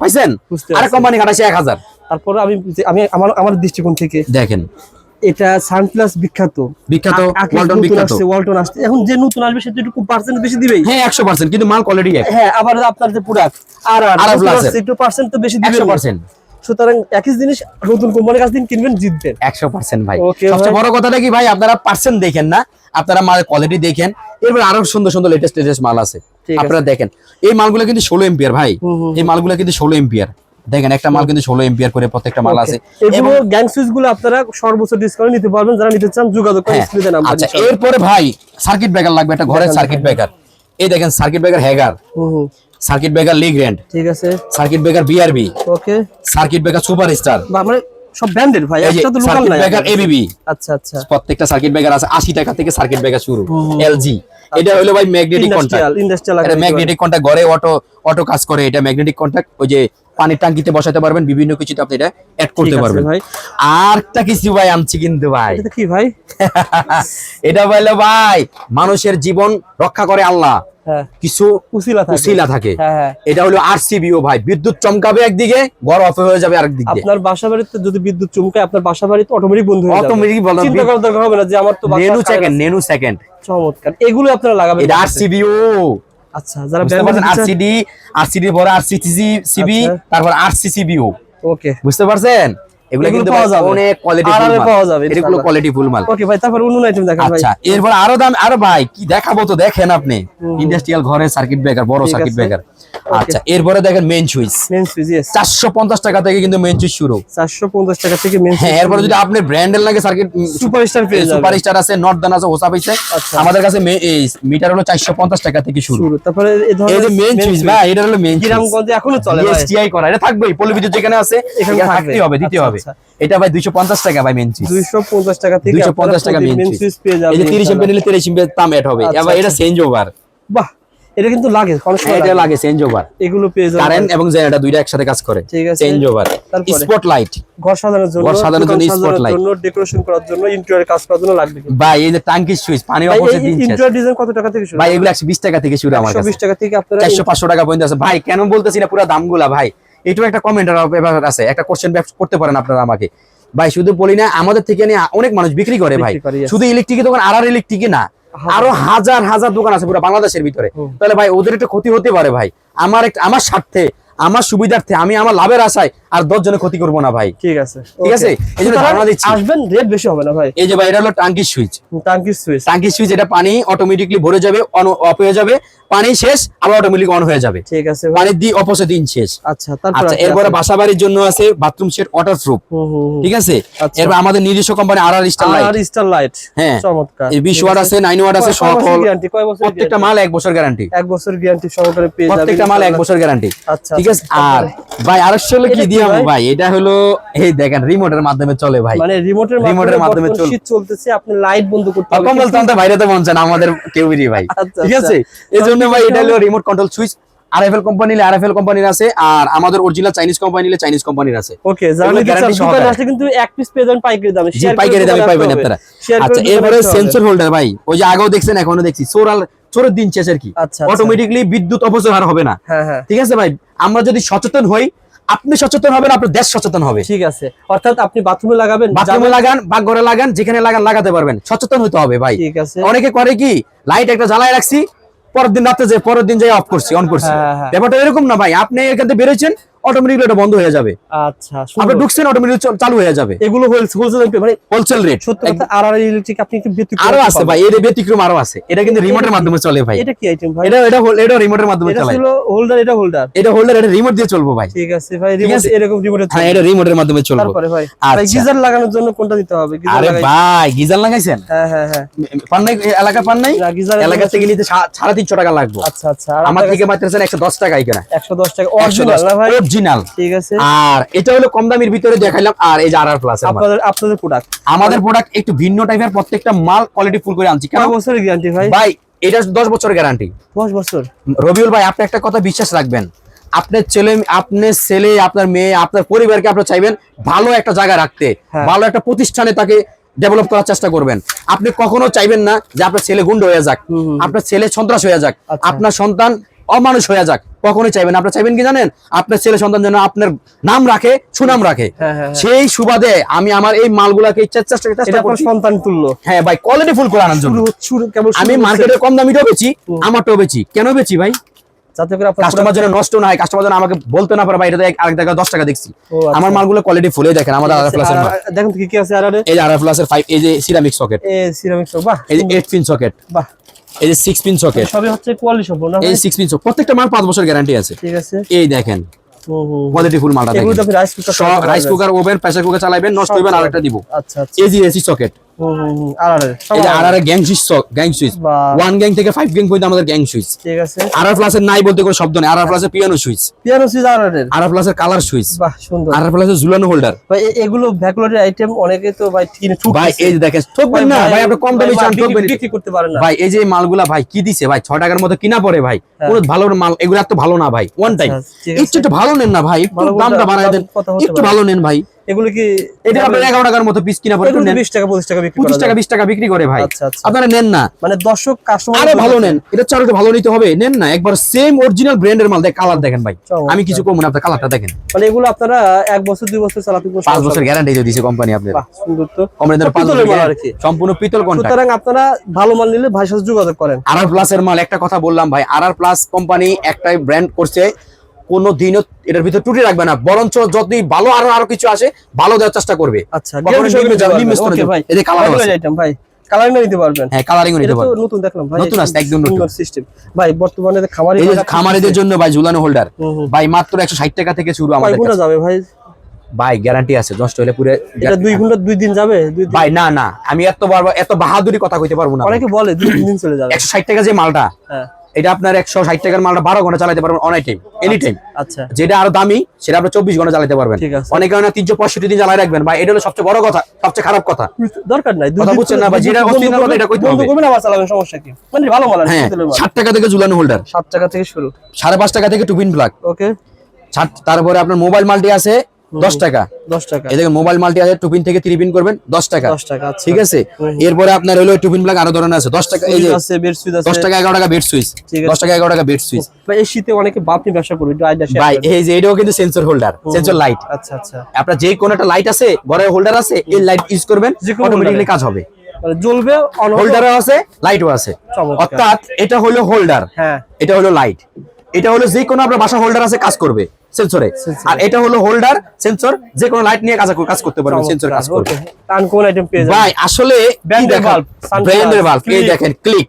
Speaker 1: পাইছেন? আরেক কোম্পানি খাটাচ্ছে এক হাজার।
Speaker 2: তারপর আমি আমি আমার আমার দৃষ্টিকোণ থেকে
Speaker 1: দেখেন
Speaker 2: এটা সানপ্লাস বিখ্যাত।
Speaker 1: বিখ্যাত ওয়ালটন বিখ্যাত।
Speaker 2: ওয়ালটন আসছে। এখন যে নতুন আসবে সে তো একটু পার্সেন্ট বেশি দিবেই।
Speaker 1: হ্যাঁ একশো পার্সেন্ট কিন্তু মাল কোয়ালিটি
Speaker 2: হ্যাঁ আবার আপনার যে প্রোডাক্ট আর আর একটু পার্সেন্ট তো বেশি
Speaker 1: একশো
Speaker 2: দিবেন
Speaker 1: পার্সেন্ট
Speaker 2: সুতরাং একই জিনিস নতুন কোম্পানির কাছ থেকে কিনবেন জিতবেন।
Speaker 1: একশো পার্সেন্ট ভাই। সবচেয়ে বড় কথাটা কি ভাই আপনারা পার্সেন্ট দেখেন না আপনারা মাল কোয়ালিটি দেখেন। এরপর আরও সুন্দর সুন্দর লেটেস্ট লেটেস্ট মাল আছে। আপনারা দেখেন। এই মালগুলো কিন্তু ষোলো এম্পিয়ার ভাই। এই মালগুলো কিন্তু ষোলো এম্পিয়ার দেখেন একটা মাল কিন্তু ষোলো এম্পিয়ার করে প্রত্যেকটা মাল আছে।
Speaker 2: এগুলো গ্যাং সুইচগুলো আপনারা সর্বোচ্চ ডিসকাউন্ট নিতে পারবেন যারা নিতে চান যোগাযোগ করে
Speaker 1: হ্যাঁ,
Speaker 2: স্ক্রিনে নাম্বার
Speaker 1: আচ্ছা এরপরে ভাই সার্কিট ব্রেকার লাগবে একটা ঘরের সার্কিট। ব্রেকার এই দেখেন circuit breaker Hager circuit breaker
Speaker 2: ঠিক আছে।
Speaker 1: Circuit breaker BRB
Speaker 2: okay
Speaker 1: circuit breaker Super Star
Speaker 2: মানে সব ব্র্যান্ডেড ভাই একটা তো লোকাল নাই
Speaker 1: ব্রেকার এবিবি
Speaker 2: আচ্ছা আচ্ছা।
Speaker 1: প্রত্যেকটা সার্কিট ব্রেকার আছে আশি টাকা থেকে সার্কিট ব্রেকার শুরু। এলজি এটা হলো ভাই ম্যাগনেটিক কন্ট্যাক্ট
Speaker 2: ইন্ডাস্ট্রিয়াল ইন্ডাস্ট্রিয়াল
Speaker 1: এটা ম্যাগনেটিক কন্ট্যাক্ট ঘরে অটো অটো কাজ করে এটা ম্যাগনেটিক কন্ট্যাক্ট ওই যে পানির টাঙ্কিতে বসাতে পারবেন বিভিন্ন কিছুতে আপনি এটা অ্যাড করতে পারবেন।
Speaker 2: ভাই।
Speaker 1: আর একটা কিছু ভাই আনছি কিন্তু ভাই।
Speaker 2: এটা কি ভাই?
Speaker 1: এটা বলল ভাই মানুষের জীবন রক্ষা করে আল্লাহ।
Speaker 2: হ্যাঁ।
Speaker 1: কিছু
Speaker 2: উসিলা থাকে।
Speaker 1: উসিলা থাকে।
Speaker 2: হ্যাঁ হ্যাঁ।
Speaker 1: এটা হলো আরসিবিও ভাই বিদ্যুৎ চমকাবে একদিকে ঘর অফ হয়ে যাবে
Speaker 2: আপনার বাসা বাড়িতে যদি বিদ্যুৎ চমকায় আপনার বাসা বাড়িতে অটোমেটিক বন্ধ হয়ে যাবে।
Speaker 1: অটোমেটিক বলো
Speaker 2: চিন্তা করার দরকার হবে না যে আমার তো
Speaker 1: নেনু সেকেন্ড নেনু সেকেন্ড
Speaker 2: চমৎকার। এগুলো আপনারা লাগাবেন।
Speaker 1: এটা আরসিবিও
Speaker 2: আচ্ছা যারা
Speaker 1: বুঝতে পারছেন? RCD RCD CB. তারপর আরসিসিবিও
Speaker 2: ওকে
Speaker 1: বুঝতে পারছেন? এগুলো কিন্তু। অনেক কোয়ালিটি
Speaker 2: আরামে পাওয়া যাবে,
Speaker 1: এগুলো। কোয়ালিটি ফুল মাল।
Speaker 2: ওকে ভাই তারপর অন্য আইটেম দেখান ভাই।
Speaker 1: আচ্ছা এরপর আরও দাম আরও ভাই কি দেখাবো তো দেখেন আপনি। ইন্ডাস্ট্রিয়াল ঘরে সার্কিট ব্রেকার বড় সার্কিট ব্রেকার আচ্ছা এরপরে দেখেন মেন সুইচ
Speaker 2: মেন সুইচ
Speaker 1: চারশো পঞ্চাশ টাকা থেকে কিন্তু মেন সুইচ শুরু।
Speaker 2: 450 টাকা থেকে মেন
Speaker 1: হ্যাঁ এরপরে যদি আপনি ব্র্যান্ডের লাগে সার্কিট
Speaker 2: সুপারস্টার পেয়ে যাবেন।
Speaker 1: সুপার স্টার আছে নর্দান আছে হোসা পাইছে
Speaker 2: আচ্ছা।
Speaker 1: আমাদের কাছে মিটার হলো চারশো পঞ্চাশ টাকা থেকে শুরু।
Speaker 2: তারপরে এই
Speaker 1: এই যে মেন সুইচ ভাই এটা হলো মেন
Speaker 2: গ্রামগঞ্জে এখনও চলে ভাই।
Speaker 1: এসটিআই করা এটা থাকবেই পলিবিদ্যুৎ যেখানে আছে
Speaker 2: এখানে।
Speaker 1: থাকতেই হবে দিতে
Speaker 2: আচ্ছা,
Speaker 1: হবে।
Speaker 2: আচ্ছা।
Speaker 1: এটা ভাই 250 টাকা ভাই মেন সুইচ
Speaker 2: 250 টাকা থেকে
Speaker 1: 250 টাকা মেন সুইচ
Speaker 2: পেয়ে
Speaker 1: এই যে 30 এমপি নিলে 30 এমপি দাম এড হবে।
Speaker 2: আচ্ছা,
Speaker 1: এবার এটা
Speaker 2: আচ্ছা।
Speaker 1: চেঞ্জ ওভার
Speaker 2: বাহ এটা কিন্তু লাগে অনেক সময়
Speaker 1: এটা
Speaker 2: লাগে।
Speaker 1: চেঞ্জ ওভার
Speaker 2: এগুলো পেয়ে যাবেন।
Speaker 1: কারেন্ট এবং জেনারেটর দুইটা একসাথে কাজ করে।
Speaker 2: ঠিক আছে।
Speaker 1: চেঞ্জ ওভার
Speaker 2: তারপরে?
Speaker 1: স্পটলাইট
Speaker 2: ঘর সাজানোর জন্য
Speaker 1: ঘর সাজানোর জন্য
Speaker 2: দোকান
Speaker 1: spotlight।
Speaker 2: জন্য ডেকোরেশন করার জন্য ইন্টেরিয়র কাজ করার জন্য লাগবে
Speaker 1: ভাই এই যে টাঙ্কি সুইচ পানি অপচয়
Speaker 2: এই
Speaker 1: দিন
Speaker 2: ইন্টেরিয়র ডিজাইন কত টাকা থেকে শুরু
Speaker 1: ভাই এগুলো 120 টাকা থেকে শুরু আমার কাছে।
Speaker 2: 120 টাকা থেকে আপনারা
Speaker 1: 400 500 টাকা পর্যন্ত আছে। ভাই কেন বলতেছি না পুরো দামগুলা ভাই? এটাও একটা কমেন্টার ব্যাপার আছে। একটা কোশ্চেন করতে পারেন আপনারা আমাকে। ভাই শুধু বলি না আমাদের থেকে নিয়ে অনেক মানুষ বিক্রি করে ভাই. শুধু ইলেকট্রিকের দোকান আর আর ইলেকট্রিকে না। আরও হাজার হাজার দোকান আছে পুরো বাংলাদেশের ভিতরে। তাহলে ভাই ওদের একটা ক্ষতি হতে পারে ভাই। আমার একটা আমার স্বার্থে আমার সুবিধার্থে আমি আমার লাভের আশায় আর দশ জনে ক্ষতি করব না ভাই।
Speaker 2: ঠিক আছে।
Speaker 1: ঠিক আছে? এই জন্য ধারণা দিচ্ছি।
Speaker 2: আসবেন রেট বেশি হবে না ভাই।
Speaker 1: এই যে ভাই এটা হলো টাঙ্কির সুইচ
Speaker 2: টাঙ্কির সুইচ
Speaker 1: টাঙ্কির সুইচ এটা পানি অটোমেটিকলি ভরে যাবে অন অফ হয়ে যাবে। পানি শেষ আবার অটোমেটিক অন হয়ে যাবে।
Speaker 2: ঠিক আছে
Speaker 1: পানির দি অপোজিট দিন শেষ।
Speaker 2: আচ্ছা তারপর
Speaker 1: আচ্ছা এরপরে
Speaker 2: আছে?
Speaker 1: বাসা বাড়ির জন্য আছে বাথরুম সেট ওয়াটার প্রুফ। ঠিক আছে?
Speaker 2: আচ্ছা।
Speaker 1: এরপর আমাদের নিজস্ব company R R Star Light
Speaker 2: আর স্টার লাইট
Speaker 1: হ্যাঁ।
Speaker 2: চমৎকার।
Speaker 1: এই বিশ ওয়াট আছে নাইন ওয়াট আছে সকল
Speaker 2: গ্যারান্টি কয় বছর
Speaker 1: প্রত্যেকটা মাল এক বছর গ্যারান্টি
Speaker 2: এক বছর গ্যারান্টি সহকারে পেয়ে যাবেন।
Speaker 1: প্রত্যেকটা মাল এক বছর গ্যারান্টি
Speaker 2: আচ্ছা
Speaker 1: ঠিক আছে?
Speaker 2: আচ্ছা,
Speaker 1: আর ভাই আড়াইশো হলে কি? দিয়ে
Speaker 2: ভাই?
Speaker 1: ভাই এটা হলো এই দেখেন রিমোটের মাধ্যমে চলে ভাই।
Speaker 2: মানে রিমোটের
Speaker 1: রিমোটের মাধ্যমে
Speaker 2: চলতেছে আপনি লাইট বন্ধ করতে হবে।
Speaker 1: টানতে বাইরে তো আমাদের কেউই ভাই।
Speaker 2: আচ্ছা,
Speaker 1: ঠিক
Speaker 2: আচ্ছা।
Speaker 1: আছে? এই জন্য ভাই এটা হলো remote control switch RFL company নিলে আরএফএল কোম্পানির আছে আর আমাদের অরিজিনাল চাইনিজ কোম্পানি নিলে চাইনিজ কোম্পানির আছে।
Speaker 2: ওকে
Speaker 1: সহকারে।
Speaker 2: আসলে কিন্তু এক পিস যাবেন পাইকারি দামে করে
Speaker 1: পাইকারি দামে পাইবেন আপনারা। আচ্ছা এরপরে সেন্সর হোল্ডার ভাই ওই যে আগেও দেখছেন এখনও দেখছি। চোরাল চোরের দিন শেষের কি।
Speaker 2: আচ্ছা, আচ্ছা।
Speaker 1: অটোমেটিকলি বিদ্যুৎ অপচয় আর হবে না।
Speaker 2: হ্যাঁ হ্যাঁ।
Speaker 1: ঠিক আছে ভাই? আমরা যদি সচেতন হই আপনি সচেতন হবেন আপনার দেশ সচেতন হবে।
Speaker 2: ঠিক আছে। অর্থাৎ আপনি বাথরুমে লাগাবেন
Speaker 1: বাথরুমে লাগান বা ঘরে লাগান যেখানে লাগান লাগাতে পারবেন। সচেতন হতে হবে ভাই।
Speaker 2: ঠিক আছে।
Speaker 1: অনেকে করে কি লাইট একটা জ্বালায় রাখছি পরের দিন রাতে যে পরের দিন যাই অফ করছি অন করছি।
Speaker 2: হ্যাঁ, হ্যাঁ।
Speaker 1: ব্যাপারটা এরকম না ভাই। আপনি এখান থেকে বেরোচ্ছেন অটোমেটিকলি এটা বন্ধ হয়ে যাবে।
Speaker 2: আচ্ছা
Speaker 1: আপনি ঢুকছেন অটোমেটিক চালু হয়ে যাবে।
Speaker 2: এগুলো হোলসেল মানে
Speaker 1: হোলসেল রেট
Speaker 2: সত্যি কথা আর আর ইলেকট্রিক আপনি একটু ব্যতিক্রম আরও
Speaker 1: আছে ভাই এর ব্যতিক্রম আরও আছে। এটা কিন্তু রিমোটের মাধ্যমে চলে ভাই।
Speaker 2: এটা কি আইটেম ভাই?
Speaker 1: এটা এটা এটা রিমোটের মাধ্যমে
Speaker 2: এটা
Speaker 1: চালায়
Speaker 2: হোল্ডার এটা হোল্ডার
Speaker 1: এটা হোল্ডার এটা রিমোট দিয়ে চলবো ভাই।
Speaker 2: ঠিক আছে ভাই রিমোট এরকম রিমোটে
Speaker 1: হ্যাঁ এটা রিমোটের মাধ্যমে চলবো।
Speaker 2: তারপরে ভাই
Speaker 1: আচ্ছা।
Speaker 2: ভাই গিজার লাগানোর জন্য কোনটা দিতে হবে? গিজার
Speaker 1: আরে ভাই গিজার লাগাইছেন?
Speaker 2: হ্যাঁ হ্যাঁ হ্যাঁ।
Speaker 1: পান নাই? এলাকা পান নাই?
Speaker 2: না, গিজারের
Speaker 1: এলাকা থেকে নিতে সা- সাড়ে তিনশো টাকা লাগবে।
Speaker 2: আচ্ছা আচ্ছা।
Speaker 1: আমার থেকে মাত্র একশো দশ টাকা এখানে
Speaker 2: একশো দশ টাকা। অরিজিনাল না ভাই?
Speaker 1: অরিজিনাল
Speaker 2: ঠিক আছে।
Speaker 1: আর এটা হলো কম দামের ভিতরে দেখাইলাম আর এই যে আর আর প্লাস
Speaker 2: আপনাদের আপনাদের প্রোডাক্ট
Speaker 1: আমাদের প্রোডাক্ট একটু ভিন্ন টাইপের প্রত্যেকটা মাল কোয়ালিটি ফুল করে আনছি।
Speaker 2: কয় বছরের গ্যারান্টি ভাই?
Speaker 1: ভাই এটা দশ বছরের গ্যারান্টি
Speaker 2: দশ বছর?
Speaker 1: রবিউল ভাই আপনি একটা কথা বিশ্বাস রাখবেন। আপনার ছেলে আপনার ছেলে আপনার মেয়ে আপনার পরিবারকে আপনি চাইবেন ভালো একটা জায়গা রাখতে।
Speaker 2: হ্যাঁ।
Speaker 1: ভালো একটা প্রতিষ্ঠানে তাকে ডেভেলপ করার চেষ্টা করবেন। আপনি কখনো চাইবেন না যে আপনার ছেলে গুন্ড হয়ে যাক। আপনার ছেলে সন্ত্রাস হয়ে যাক।
Speaker 2: আচ্ছা।
Speaker 1: আপনার সন্তান অমানুষ হয়ে যাক। কখনোই চাইবেন। আপনার চাইবেন কি জানেন? আপনার ছেলে সন্তান যেন আপনার নাম রাখে সুনাম রাখে।
Speaker 2: হ্যাঁ, হ্যাঁ, হ্যাঁ।
Speaker 1: সেই সুবাদে আমি আমার এই মালগুলাকে ইচ্ছা চেষ্টা
Speaker 2: আপনার সন্তান তুললো
Speaker 1: হ্যাঁ ভাই কোয়ালিটি ফুল করে আনার জন্য আমি। মার্কেটে কম দামিটাও বেচি আমারটাও বেচি। কেন বেছি ভাই?
Speaker 2: যাতে করে
Speaker 1: কাস্টমার যেন নষ্ট না হয় কাস্টমার যেন আমাকে বলতে না পারে ভাই এটা আরেক জায়গায় দশ টাকা দেখছি।
Speaker 2: আচ্ছা।
Speaker 1: আমার মালগুলো কোয়ালিটি ফুলে দেখেন আমাদের আর প্লাস
Speaker 2: আর- আর- দেখেন কি কি আছে আর
Speaker 1: এই যে আর প্লাসের ফাইভ এই যে সিরামিক সকেট
Speaker 2: সিরামিক বাহ।
Speaker 1: এই যে পিন সকেট
Speaker 2: বাহ।
Speaker 1: এই যে সিক্স পিন সকেট
Speaker 2: সবই হচ্ছে কোয়ালিটি সম্পূর্ণ
Speaker 1: এই পিন প্রত্যেকটা মাল বছর গ্যারান্টি আছে।
Speaker 2: ঠিক আছে।
Speaker 1: এই দেখেন। কোয়ালিটি ফুল মালটা দেখেন।
Speaker 2: Rice cooker
Speaker 1: rice cooker oven pressure cooker চালাবেন নষ্ট হইবেন আরেকটা দিব।
Speaker 2: আচ্ছা আচ্ছা।
Speaker 1: এই যে AC socket gang switch gang switch one gang থেকে ফাইভ গ্যাং পর্যন্ত আমাদের গ্যাং সুইচ
Speaker 2: ঠিক আছে।
Speaker 1: আর আর প্লাসের নাই বলতে কোনো শব্দ নেই। প্লাসের পিয়ানো সুইচ
Speaker 2: পিয়ানো
Speaker 1: প্লাসের কালার সুইচ
Speaker 2: বাহ সুন্দর।
Speaker 1: আর আর প্লাসের ঝুলানো হোল্ডার
Speaker 2: ভাই এগুলো আইটেম অনেকে তো ভাই কিনে ঠুক
Speaker 1: ভাই এই দেখেন ঠকবেন না ভাই আপনি কম দামে চান ঠকবেন
Speaker 2: বিক্রি করতে পারেন না।
Speaker 1: ভাই এই যে মালগুলা ভাই কি দিছে ভাই? ছয় টাকার মতো কিনা পড়ে ভাই।
Speaker 2: হ্যাঁ।
Speaker 1: কোনো ভালো মাল এগুলো এত ভালো না ভাই। ওয়ান টাইম
Speaker 2: আচ্ছা, ঠিক আছে।
Speaker 1: একটু ভালো নেন না ভাই। একটু দামটা বাড়ায় দেন। একটু ভালো নেন ভাই।
Speaker 2: এগুলো কি
Speaker 1: এটা আপনার এগারো টাকার মতো পিস কিনা পড়ে একটু
Speaker 2: এগুলো
Speaker 1: নেন।
Speaker 2: বিশ টাকা পঁচিশ টাকা বিক্রি
Speaker 1: পঁচিশ
Speaker 2: করা
Speaker 1: টাকা
Speaker 2: যায়।
Speaker 1: বিশ টাকা বিক্রি করে ভাই।
Speaker 2: আচ্ছা, আচ্ছা।
Speaker 1: আপনারা নেন না।
Speaker 2: মানে দর্শক কাস্টমার
Speaker 1: আরে ভালো নেন। এটা চারোটা ভালো নিতে হবে। নেন না একবার সেম অরিজিনাল ব্র্যান্ডের মাল দেখ কালার দেখেন ভাই। আমি কিছু কম না আপনার কালারটা দেখেন।
Speaker 2: মানে এগুলো আপনারা এক বছর দুই বছর চালাতে কোনো
Speaker 1: পাঁচ বছর গ্যারান্টি দিয়ে দিছে কোম্পানি আপনার
Speaker 2: বাহ সুন্দর তো।
Speaker 1: কোম্পানি ধরে
Speaker 2: সব
Speaker 1: বছর
Speaker 2: মাল আর কি।
Speaker 1: সম্পূর্ণ পিতল কন্ট্রাক্ট
Speaker 2: সুতরাং আপনারা ভালো মাল নিলে ভাই সাথে যোগাযোগ করেন।
Speaker 1: আর প্লাস এর মাল একটা কথা বললাম ভাই আর আর প্লাস কোম্পানি একটাই ব্র্যান্ড করছে। কোনো দিনও এটার ভিতরে ত্রুটি রাখবে না। বরঞ্চ যদি ভালো আরও আরও কিছু আসে ভালো দেওয়ার চেষ্টা করবে।
Speaker 2: আচ্ছা। ভাই
Speaker 1: এই যে colour আছে।
Speaker 2: আইটেম ভাই। কালার নিতে পারবেন।
Speaker 1: হ্যাঁ কালারিং নিতে
Speaker 2: তো নতুন দেখলাম ভাই।
Speaker 1: নতুন আসছে, একদম নতুন।
Speaker 2: সিস্টেম ভাই বর্তমানে খামারি
Speaker 1: খামারিদের জন্য ভাই ঝুলানো হোল্ডার। ভাই মাত্র টাকা থেকে শুরু
Speaker 2: কয়
Speaker 1: আমাদের কাছে।
Speaker 2: যাবে ভাই?
Speaker 1: ভাই গ্যারান্টি আছে নষ্ট হলে পুরো
Speaker 2: এটা দুই ঘণ্টা দুই দিন যাবে?
Speaker 1: ভাই না না। আমি এত বারবার এত বাহাদুরি কথা কইতে পারব না
Speaker 2: অনেকে বলে দুই দিন চলে যাবে।
Speaker 1: টাকা যে মালটা
Speaker 2: হ্যাঁ।
Speaker 1: এটা আপনার একশো ষাট টাকার মালটা বারো ঘণ্টা চালাতে পারবেন অনেক টাইম এনি টাইম
Speaker 2: আচ্ছা।
Speaker 1: যেটা আরও দামি সেটা আপনি চব্বিশ ঘণ্টা চালাতে পারবেন।
Speaker 2: ঠিক আছে।
Speaker 1: অনেকে তিনশো পঁয়ষট্টি দিন চালাই রাখবেন। ভাই এটা হলো সবচেয়ে বড় কথা সবচেয়ে খারাপ কথা।
Speaker 2: দরকার নাই
Speaker 1: কথা বুঝছেন না যেটা
Speaker 2: দিন
Speaker 1: অস্থির না
Speaker 2: বন্ধ
Speaker 1: কথা এটা কইতে হবে।
Speaker 2: আবার চালাবেন সমস্যা কি? মানে ভালো মাল
Speaker 1: হ্যাঁ ষাট টাকা থেকে ঝুলানো হোল্ডার
Speaker 2: সাত টাকা থেকে শুরু।
Speaker 1: সাড়ে পাঁচ টাকা থেকে টুপিন প্লাগ
Speaker 2: ওকে
Speaker 1: তারপরে আপনার মোবাইল মাল্টি আছে দশ টাকা।
Speaker 2: দশ টাকা।
Speaker 1: এই দেখেন মোবাইল মাল্টি আছে টুপিন থেকে ত্রিপিন করবেন দশ টাকা।
Speaker 2: দশ টাকা
Speaker 1: ঠিক আছে? এরপরে আপনার হলো টুপিন প্লাগ আরও ধরনের আছে দশ টাকা এই যে
Speaker 2: বেড সুইচ
Speaker 1: দশ টাকা এগারো টাকা বেড সুইচ দশ টাকা এগারো টাকা বেড সুইচ
Speaker 2: এই শীতে অনেকে বাপনি ব্যবসা করবে
Speaker 1: ভাই এই যে এটাও কিন্তু সেন্সর হোল্ডার সেন্সর লাইট
Speaker 2: আচ্ছা আচ্ছা।
Speaker 1: আপনার যে কোনো একটা লাইট আছে ঘরে হোল্ডার আছে এই লাইট ইউজ করবেন অটোমেটিকলি কাজ হবে।
Speaker 2: মানে জ্বলবে
Speaker 1: হোল্ডারও আছে লাইটও আছে। অর্থাৎ এটা হলো হোল্ডার
Speaker 2: হ্যাঁ।
Speaker 1: এটা হলো লাইট এটা হলো যে কোনো আপনার বাসা হোল্ডার আছে কাজ করবে সেন্সরে আর এটা হলো হোল্ডার সেন্সর যে কোনো লাইট নিয়ে কাজ কাজ করতে পারবে সেন্সর কাজ করবে।
Speaker 2: কোন আইটেম পেয়ে যাবেন।
Speaker 1: ভাই আসলে ব্র্যান্ডের বাল্ব এই দেখেন ক্লিক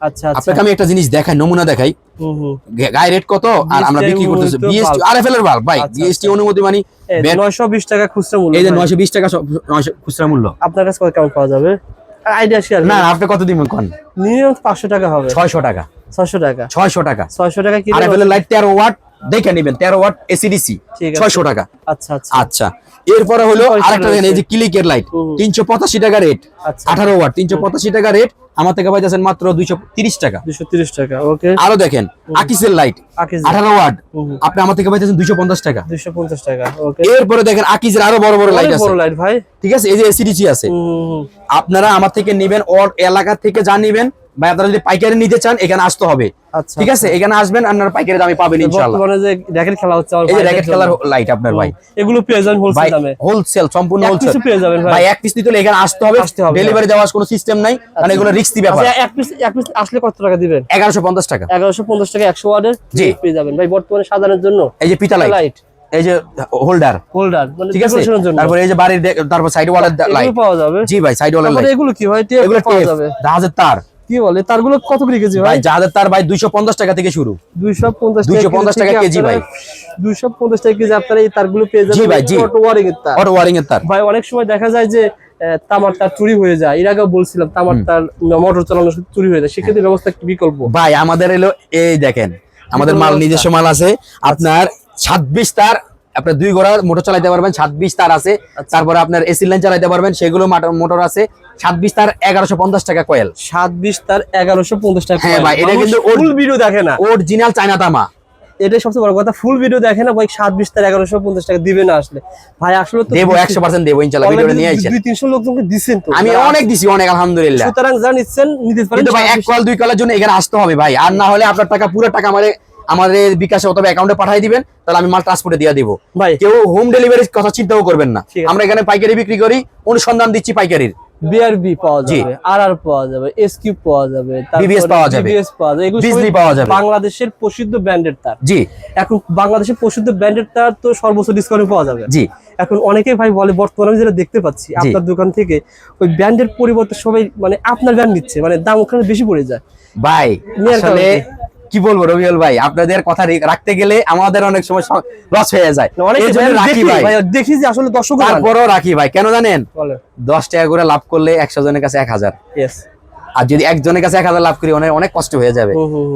Speaker 2: আচ্ছা আচ্ছা।
Speaker 1: আপনাকে আমি একটা জিনিস দেখাই নমুনা দেখাই। গায়ে রেট কত? আর আমরা
Speaker 2: BST
Speaker 1: বিক্রি করতেছি।
Speaker 2: অনুমোদিত
Speaker 1: বিএসটি
Speaker 2: bulb।
Speaker 1: আরএফএল এর বাল্ব ভাই
Speaker 2: আচ্ছা,
Speaker 1: বিএসটি অনুমতি মানে
Speaker 2: এই
Speaker 1: ব্যাট-
Speaker 2: 920 টাকা খুচরা মূল্য
Speaker 1: এই যে 920 টাকা সব- 900 খুচরা মূল্য।
Speaker 2: আপনার কাছে কত কেমন পাওয়া যাবে? আইডিয়া শেয়ার
Speaker 1: না আপনি কত দিবেন কোন
Speaker 2: মিনিমাম 500 টাকা হবে।
Speaker 1: 600 টাকা।
Speaker 2: 600 টাকা।
Speaker 1: 600 টাকা।
Speaker 2: 600 টাকা কি
Speaker 1: আরএফএল এর লাইট 13 ওয়াট দেখে নেবেন 13 ওয়াট এসিডিসি
Speaker 2: ঠিক
Speaker 1: 600 টাকা।
Speaker 2: আচ্ছা আচ্ছা।
Speaker 1: আচ্ছা। এরপরে হলো আরেকটা এই যে। ক্লিকের লাইট
Speaker 2: হুম।
Speaker 1: 385 টাকা রেট
Speaker 2: আঠারো
Speaker 1: 18 ওয়াট 385 টাকা রেট আমার থেকে পাইতেছেন মাত্র 230 টাকা।
Speaker 2: 230 টাকা ওকে
Speaker 1: আরও দেখেন আকিসের লাইট 18 ওয়াট আপনি আমার থেকে পাইতেছেন 250 টাকা।
Speaker 2: 250 টাকা ওকে
Speaker 1: এরপরে দেখেন আকিজের আরও বড় বড় লাইট আছে।
Speaker 2: লাইট ভাই।
Speaker 1: ঠিক আছে এই যে এসিডিসি আছে। আপনারা আমার থেকে নেবেন ওর এলাকা থেকে যা নেবেন বা আপনারা যদি পাইকারি নিতে চান এখানে আসতে হবে।
Speaker 2: আচ্ছা
Speaker 1: ঠিক আছে এখানে আসবেন আপনারা পাইকারি দামে পাবেন ইনশাআল্লাহ।
Speaker 2: বর্তমানে যে র্যাকেট খেলা হচ্ছে আমার
Speaker 1: এই র্যাকেট
Speaker 2: জন্য।
Speaker 1: লাইট আপনার ভাই।
Speaker 2: এগুলো পেয়ে যাবেন হোলসেল দামে।
Speaker 1: হোলসেল সম্পূর্ণ হোলসেল
Speaker 2: পেয়ে যাবেন ভাই।
Speaker 1: ভাই এক পিস নিতে হলে এখানে আসতে হবে।
Speaker 2: আসতে হবে,
Speaker 1: ডেলিভারি দেওয়ার কোনো সিস্টেম নাই। কারণ এগুলো রিস্কি ব্যাপার।
Speaker 2: আচ্ছা, এক পিস এক পিস আসলে কত টাকা দিবেন?
Speaker 1: এগারোশো পঞ্চাশ টাকা।
Speaker 2: এগারোশো পঞ্চাশ টাকা একশো ওয়ার্ডের
Speaker 1: জি।
Speaker 2: পেয়ে যাবেন। ভাই বর্তমানে সাজানোর জন্য
Speaker 1: এই যে পিতা লাইট। এই যে হোল্ডার।
Speaker 2: হোল্ডার মানে
Speaker 1: ঠিক আছে? তারপরে এই যে বাড়ির তারপর সাইড ওয়ালের লাইট
Speaker 2: পাওয়া যাবে।
Speaker 1: জি ভাই সাইড ওয়ালের লাইট
Speaker 2: এগুলো কি ভাই টেপ
Speaker 1: এগুলো
Speaker 2: পাওয়া যাবে।
Speaker 1: জাহাজের তার।
Speaker 2: কি বলে? তারগুলো কত করে কেজি ভাই
Speaker 1: ভাই জাহাজের তার ভাই দুইশো পঞ্চাশ টাকা থেকে শুরু।
Speaker 2: 250
Speaker 1: 250 টাকা কেজি ভাই।
Speaker 2: 250 টাকা কেজি আপনারা এই তারগুলো পেয়ে যাবেন
Speaker 1: জি ভাই, জি।
Speaker 2: অটো ওয়ারিং এর তার।
Speaker 1: অটো ওয়ারিং এর তার।
Speaker 2: ভাই অনেক সময় দেখা যায় যে আহ, তামার চুরি হয়ে যায়। এর আগেও বলছিলাম তামার তার মোটর সময় চুরি হয়ে যায়। সেক্ষেত্রে ব্যবস্থা কি বিকল্প?
Speaker 1: ভাই আমাদের এলো এই দেখেন আমাদের মাল নিজস্ব মাল আছে। আপনার ছাব্বিশ তার আপনার দুই গোড়া মোটর চালাতে পারবেন ছাব্বিশ তার আছে।
Speaker 2: আচ্ছা।
Speaker 1: তারপরে আপনার এসি লাইন চালাইতে পারবেন সেগুলো মোটর আছে। ছাব্বিশ তার এগারোশো পঞ্চাশ টাকা কয়েল।
Speaker 2: সাত বিশ তার এগারোশো পঞ্চাশ টাকা
Speaker 1: হ্যাঁ ভাই, এটা কিন্তু
Speaker 2: ভিডিও দেখে না।
Speaker 1: অরিজিনাল চায়না তামা।
Speaker 2: এটাই সবচেয়ে বড় কথা। ফুল ভিডিও দেখে না ভাই সাত বিশ তার এগারোশো পঞ্চাশ টাকা দিবে না আসলে। ভাই আসলে তো
Speaker 1: দেবো একশো পার্সেন্ট দেবো ইনশাল্লাহ ভিডিওটা নিয়ে আইছেন
Speaker 2: দুই তিনশো লোকজনকে দিচ্ছেন তো।
Speaker 1: আমি অনেক দিছি অনেক আলহামদুলিল্লাহ।
Speaker 2: সুতরাং যা নিচ্ছেন নিতে পারেন।
Speaker 1: ভাই এক কল দুই কলের জন্য এখানে আসতে হবে ভাই। আর না হলে আপনার টাকা পুরো টাকা আমাদের আমাদের বিকাশে অথবা অ্যাকাউন্টে পাঠিয়ে দিবেন তাহলে আমি মাল ট্রান্সপোর্টে দিয়ে দিব।
Speaker 2: ভাই।
Speaker 1: কেউ হোম ডেলিভারির কথা চিন্তাও করবেন না। আমরা এখানে পাইকারি বিক্রি করি অনুসন্ধান দিচ্ছি পাইকারির।
Speaker 2: বিআরবি পাওয়া যাবে আর আর পাওয়া যাবে এসকিউ পাওয়া যাবে
Speaker 1: BBS পাওয়া যাবে।
Speaker 2: বিবিএস পাওয়া যাবে এগুলো
Speaker 1: বিজলি পাওয়া যাবে।
Speaker 2: বাংলাদেশের প্রসিদ্ধ ব্র্যান্ডের তার
Speaker 1: জি
Speaker 2: এখন বাংলাদেশের প্রসিদ্ধ ব্র্যান্ডের তার তো সর্বোচ্চ ডিসকাউন্টে পাওয়া যাবে
Speaker 1: জি
Speaker 2: এখন অনেকেই ভাই বলে বর্তমানে আমি যেটা দেখতে পাচ্ছি আপনার দোকান থেকে ওই ব্র্যান্ডের পরিবর্তে সবাই মানে আপনার ব্র্যান্ড নিচ্ছে মানে দাম ওখানে বেশি পড়ে যায়
Speaker 1: ভাই আসলে। কি বলব রবিউল ভাই? আপনাদের কথা রাখতে গেলে আমাদের অনেক সময় লস হয়ে যায়। রাখি ভাই।
Speaker 2: দেখি যে আসলে দর্শক
Speaker 1: তারপরও রাখি ভাই। কেন জানেন? দশ টাকা করে লাভ করলে একশো জনের কাছে এক হাজার। আর যদি একজনের কাছে এক হাজার লাভ করি অনেক অনেক কষ্ট হয়ে যাবে।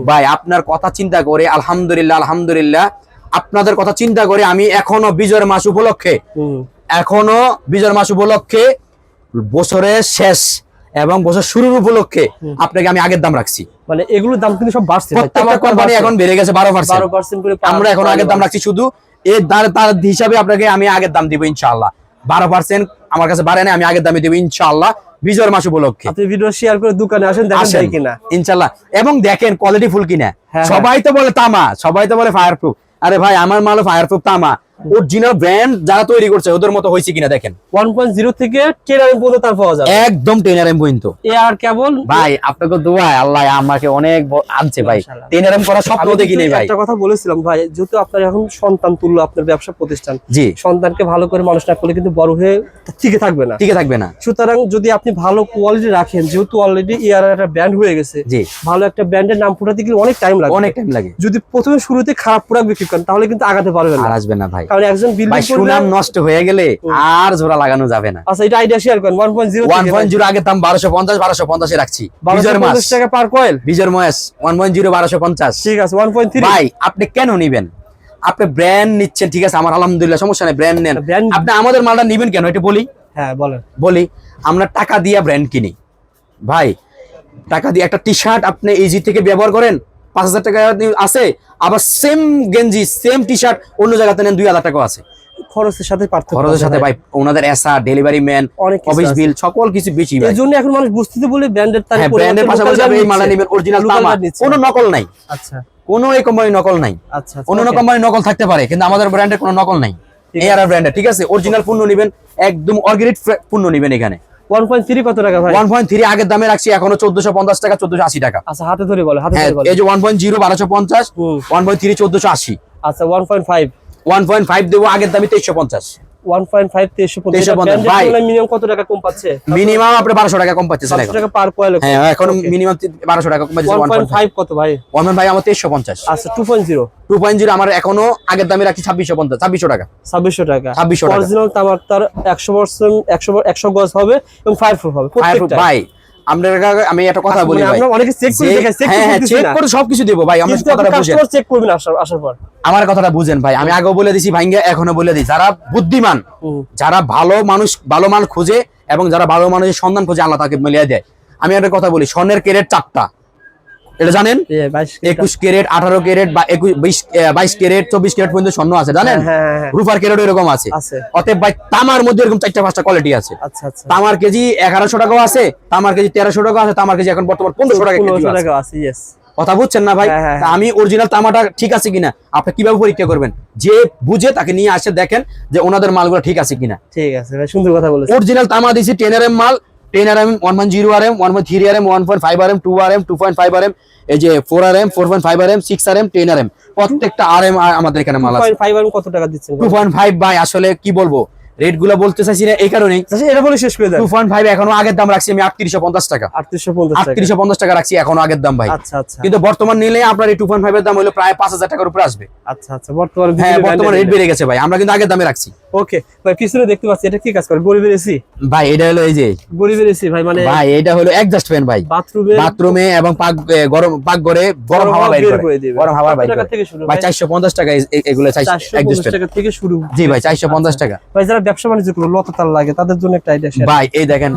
Speaker 1: ভাই আপনার কথা চিন্তা করে আলহামদুলিল্লাহ আলহামদুলিল্লাহ আপনাদের কথা চিন্তা করে আমি এখনও বিজয়ের মাস উপলক্ষে এখনও বিজয়ের মাস উপলক্ষে বছরের শেষ এবং বছর শুরুর উপলক্ষে আপনাকে আমি আগের দাম রাখছি।
Speaker 2: মানে এগুলোর দাম কিন্তু সব বাড়ছে।
Speaker 1: প্রত্যেকটা কোম্পানি এখন বেড়ে গেছে বারো
Speaker 2: 12% করে
Speaker 1: আমরা এখন আগের দাম রাখছি শুধু এর তার তার হিসাবে আপনাকে আমি আগের দাম দিব ইনশাআল্লাহ। বারো পার্সেন্ট আমার কাছে বাড়ে না আমি আগের দামে দিব ইনশাআল্লাহ বিজয়ের মাস উপলক্ষে।
Speaker 2: আপনি ভিডিও শেয়ার করে দোকানে আসেন দেখেন কিনা
Speaker 1: ইনশাল্লাহ এবং দেখেন কোয়ালিটি ফুল কিনা।
Speaker 2: হ্যাঁ,
Speaker 1: সবাই তো বলে তামা সবাই তো বলে ফায়ার প্রুফ আরে ভাই আমার মালও ফায়ার প্রুফ তামা। অরিজিনাল ব্র্যান্ড যারা তৈরি করছে ওদের মতো হয়েছে কিনা দেখেন।
Speaker 2: 1.0 থেকে 10 এর পর্যন্ত তার পাওয়া যাবে।
Speaker 1: একদম টেনার এম পর্যন্ত।
Speaker 2: এয়ার কেবল?
Speaker 1: ভাই আপনাকে দোয়ায় আল্লাহ আমাকে অনেক আনছে ভাই।
Speaker 2: মাশাআল্লাহ।
Speaker 1: টেনার এম করা স্বপ্ন দেখি
Speaker 2: কিন্তু
Speaker 1: নেই ভাই।
Speaker 2: একটা কথা বলেছিলাম ভাই যেহেতু আপনার এখন সন্তান তুল্য আপনার ব্যবসা প্রতিষ্ঠান
Speaker 1: জি।
Speaker 2: সন্তানকে ভালো করে মানুষ না করলে কিন্তু বড় হয়ে টিকে থাকবে না।
Speaker 1: টিকে থাকবে না।
Speaker 2: সুতরাং যদি আপনি ভালো কোয়ালিটি রাখেন যেহেতু অলরেডি এয়ার একটা ব্র্যান্ড হয়ে গেছে
Speaker 1: জি।
Speaker 2: ভালো একটা ব্র্যান্ডের নাম ফুটাতে গেলে অনেক টাইম লাগে।
Speaker 1: অনেক টাইম লাগে।
Speaker 2: যদি প্রথমে শুরুতে খারাপ প্রোডাক্ট বিক্রি করেন তাহলে কিন্তু আগাতে পারবেন না।
Speaker 1: আসবে না ভাই।
Speaker 2: কারণ একজন বিল্ডিং
Speaker 1: সুনাম নষ্ট হয়ে গেলে আর জোড়া লাগানো যাবে না।
Speaker 2: আচ্ছা এটা আইডিয়া শেয়ার করেন 1.0
Speaker 1: ওয়ান
Speaker 2: থেকে
Speaker 1: পয়েন্ট জিরো দাম বারোশো পঞ্চাশ বারোশো পঞ্চাশে রাখছি। বিজয়ের মাস।
Speaker 2: 1250 টাকা পার কয়েল
Speaker 1: বিজয়ের মাস ওয়ান পয়েন্ট জিরো বারোশো পঞ্চাশ।
Speaker 2: ঠিক আছে 1.3
Speaker 1: ভাই আপনি কেন নিবেন? আপনি ব্র্যান্ড নিচ্ছেন ঠিক আছে? আমার আলহামদুলিল্লাহ সমস্যা নেই ব্র্যান্ড নেন। আপনি আমাদের মালটা নিবেন কেন? এটা বলি।
Speaker 2: হ্যাঁ বলেন।
Speaker 1: বলি আমরা টাকা দিয়ে ব্র্যান্ড কিনি। ভাই টাকা দিয়ে একটা টি শার্ট আপনি ইজি থেকে ব্যবহার করেন পাঁচ হাজার টাকা আছে আবার সেম গেঞ্জি সেম টি শার্ট অন্য জায়গাতে নেন দুই হাজার টাকা আছে।
Speaker 2: খরচের সাথে পার্থক্য
Speaker 1: খরচের সাথে ভাই ওনাদের এসা ডেলিভারি ম্যান অফিস বিল সকল কিছু বেশি ভাই।
Speaker 2: এখন মানুষ বুঝতে বলে ব্র্যান্ডের তার
Speaker 1: ব্র্যান্ডের পাশাপাশি আপনি এই নেবেন অরিজিনাল তামা কোনো নকল নাই।
Speaker 2: আচ্ছা।
Speaker 1: কোনো এই কোম্পানি নকল নাই।
Speaker 2: আচ্ছা
Speaker 1: অন্য
Speaker 2: okay.
Speaker 1: কোম্পানি নকল থাকতে পারে কিন্তু আমাদের ব্র্যান্ডের কোনো নকল নাই। ব্র্যান্ডের ঠিক আছে? অরিজিনাল পণ্য নেবেন একদম অর্গানিক পণ্য নেবেন এখানে।
Speaker 2: 1.3 কত টাকা ভাই?
Speaker 1: 1.3 আগের দামে রাখছি এখনও 1450 টাকা 1480 টাকা।
Speaker 2: আচ্ছা হাতে ধরে বলো হাতে ধরে হ্যাঁ, বলো।
Speaker 1: এই যে 1.0 1250 1.3 1480
Speaker 2: আচ্ছা
Speaker 1: 1.5 1.5 দেবো আগের দামে 2350
Speaker 2: মিনিমাম কত টাকা কম পাচ্ছে?
Speaker 1: মিনিমাম আপনি টাকা কম পাচ্ছেন
Speaker 2: টাকা পার কয়েল
Speaker 1: হ্যাঁ এখন মিনিমাম বারোশো টাকা কম
Speaker 2: পয়েন্ট
Speaker 1: ফাইভ
Speaker 2: ফাইভ কত ভাই?
Speaker 1: ওয়ান ভাই আমার তেইশশো পঞ্চাশ।
Speaker 2: আচ্ছা two point zero
Speaker 1: two point zero আমার এখনও আগের দামে রাখছি ছাব্বিশশো পঞ্চাশ ছাব্বিশশো টাকা।
Speaker 2: ছাব্বিশশো টাকা।
Speaker 1: 2600 টাকা।
Speaker 2: অরিজিনাল তামার তার একশো পার্সেন্ট একশো একশো গজ হবে এবং ফাইভ প্রুফ হবে প্রত্যেকটা
Speaker 1: ভাই আপনার আমি একটা কথা বলি
Speaker 2: মানে
Speaker 1: ভাই।
Speaker 2: আমরা অনেকে চেক করে
Speaker 1: যে-
Speaker 2: চেক
Speaker 1: হ্যাঁ হ্যাঁ চেক করে সবকিছু দেবো ভাই আমার কথাটা বুঝেন
Speaker 2: চেক করবেন আসার আসার পর।
Speaker 1: আমার কথাটা বুঝেন ভাই আমি আগেও বলে দিছি ভাইঙ্গা এখনও বলে দিই। যারা বুদ্ধিমান যারা ভালো মানুষ ভালো মান খুঁজে এবং যারা ভালো মানুষের সন্ধান খুঁজে আল্লাহ তাকে মিলিয়ে দেয়। আমি একটা কথা বলি স্বর্ণের কেরের চারটা। এটা জানেন? একুশ ক্যারেট আঠারো ক্যারেট বা বাইশ ক্যারেট চব্বিশ ক্যারেট পর্যন্ত স্বর্ণ আছে জানেন?
Speaker 2: হ্যাঁ, হ্যাঁ, হ্যাঁ।
Speaker 1: রুফার ক্যারেট এরকম আছে। অতএব ভাই তামার মধ্যে এরকম চারটা পাঁচটা কোয়ালিটি আছে।
Speaker 2: আচ্ছা আচ্ছা।
Speaker 1: তামার কেজি এগারোশো টাকাও আছে তামার কেজি তেরোশো টাকা আছে তামার কেজি এখন বর্তমান পনেরোশো টাকা আছে। কথা বুঝছেন না ভাই? আমি অরিজিনাল তামাটা ঠিক আছে কিনা আপনি কীভাবে পরীক্ষা করবেন? যে বুঝে তাকে নিয়ে আসে দেখেন যে ওনাদের মালগুলো ঠিক আছে কিনা।
Speaker 2: ঠিক আছে ভাই সুন্দর কথা বলেছেন।
Speaker 1: অরিজিনাল তামা দিছি টেন আর এম মাল ten R M one point zero R M one point three R M one point five R M two R M two point five R M এই যে four R M four point five R M six R M ten R M প্রত্যেকটা R M আমাদের এখানে মাল আছে।
Speaker 2: Five আর কত টাকা দিচ্ছেন
Speaker 1: টু পয়েন্ট ফাইভ ভাই আসলে কি বলব? রেটগুলো বলতে চাইছি না এই কারণেই।
Speaker 2: আচ্ছা, এটা বলে শেষ করে দেন।
Speaker 1: টু পয়েন্ট ফাইভ এখনও আগের দাম রাখছি আমি আটত্রিশশো পঞ্চাশ টাকা।
Speaker 2: আটত্রিশশো পঞ্চাশ টাকা।
Speaker 1: আটত্রিশশো পঞ্চাশ টাকা রাখছি এখনও আগের দাম ভাই।
Speaker 2: আচ্ছা আচ্ছা।
Speaker 1: কিন্তু বর্তমান নিলে আপনার এই টু পয়েন্ট ফাইভ এর দাম হলো প্রায় পাঁচ হাজার টাকার উপরে আসবে।
Speaker 2: আচ্ছা আচ্ছা বর্তমানে
Speaker 1: হ্যাঁ বর্তমানে রেট বেড়ে গেছে ভাই। আমরা কিন্তু আগের দামে রাখছি।
Speaker 2: ওকে ভাই পিছনে দেখতে পাচ্ছি এটা কি কাজ করে? গরিবের এসি?
Speaker 1: ভাই এটা হলো এই যে
Speaker 2: গরিবের এসি ভাই মানে
Speaker 1: ভাই এটা হলো অ্যাডজাস্ট ফ্যান ভাই।
Speaker 2: বাথরুমে
Speaker 1: বাথরুমে এবং পাক গরম পাক ঘরে গরম হাওয়া বাইর করে। গরম হাওয়া বাইর করে।
Speaker 2: থেকে শুরু
Speaker 1: ভাই চারশো পঞ্চাশ টাকা এ- এ- এগুলো
Speaker 2: চারশো
Speaker 1: অ্যাডজাস্ট
Speaker 2: টাকা থেকে শুরু।
Speaker 1: জি ভাই চারশো পঞ্চাশ টাকা।
Speaker 2: ভাই যারা ব্যবসা বাণিজ্য লতাতার লাগে তাদের জন্য একটা আইডিয়া শেয়ার
Speaker 1: ভাই এই দেখেন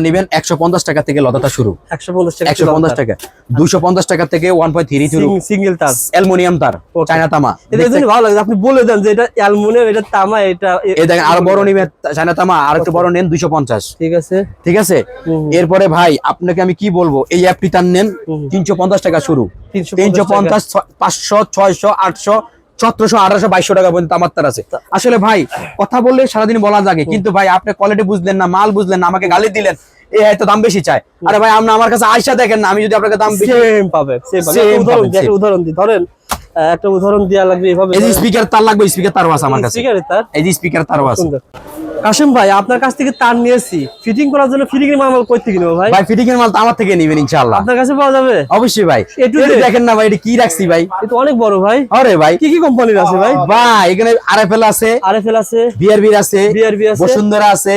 Speaker 1: নিবেন একশো পঞ্চাশ টাকা থেকে লতাটা শুরু।
Speaker 2: একশো পঞ্চাশ টাকা
Speaker 1: একশো পঞ্চাশ টাকা। দুশো পঞ্চাশ টাকা থেকে ওয়ান পয়েন্ট থ্রি
Speaker 2: সিঙ্গেল তার।
Speaker 1: অ্যালুমিনিয়াম তার. চায়না তামা।
Speaker 2: এদের জন্য ভালো লাগে আপনি বলে দেন যে এটা অ্যালুমিনিয়াম এটা তামা এটা
Speaker 1: এই দেখেন আরও বড় নিবেন চায়না তামা আর একটু বড় নেন দুইশো পঞ্চাশ।
Speaker 2: ঠিক আছে।
Speaker 1: ঠিক আছে? এরপরে ভাই আপনাকে আমি কি বলব? এই অ্যাপটি তার নেন তিনশো পঞ্চাশ টাকা শুরু। তিনশো পঞ্চাশ পাঁচশো ছয়শো আটশো সতেরোশো আঠারোশো বাইশশো টাকা পর্যন্ত আমার তার আছে। আসলে ভাই কথা বললে সারাদিন বলা যাবে কিন্তু ভাই আপনি কোয়ালিটি বুঝলেন না মাল বুঝলেন না আমাকে গালি দিলেন এ হয়তো দাম বেশি চায়। আরে ভাই আপনি আমার কাছে আয়সা দেখেন না আমি যদি আপনাকে দাম বেশি
Speaker 2: পাবে উদাহরণ দিই, ধরেন একটা উদাহরণ দেওয়া লাগবে এভাবে।
Speaker 1: এই যে স্পিকার তার লাগবে স্পিকার তারও আছে আমার কাছে।
Speaker 2: স্পিকারে তার?
Speaker 1: এই যে স্পিকার তারও আছে।
Speaker 2: কাশিম ভাই আপনার কাছ থেকে তার নিয়েছি। ফিটিং করার জন্য ফিটিং এর মাল কই থেকে নেব ভাই?
Speaker 1: ভাই ফিটিং এর মাল তো আমার থেকে নিবেন ইনশাআল্লাহ।
Speaker 2: আপনার কাছে পাওয়া যাবে?
Speaker 1: অবশ্যই ভাই।
Speaker 2: Z।
Speaker 1: দেখেন না ভাই এটা কি রাখছি ভাই?
Speaker 2: এটা অনেক বড় ভাই।
Speaker 1: আরে ভাই।
Speaker 2: কি কি কোম্পানির আছে ভাই?
Speaker 1: ভাই এখানে আরএফএল আছে
Speaker 2: আরএফএল আছে
Speaker 1: বিআরবি আছে
Speaker 2: BRB আছে।
Speaker 1: বসুন্ধরা আছে।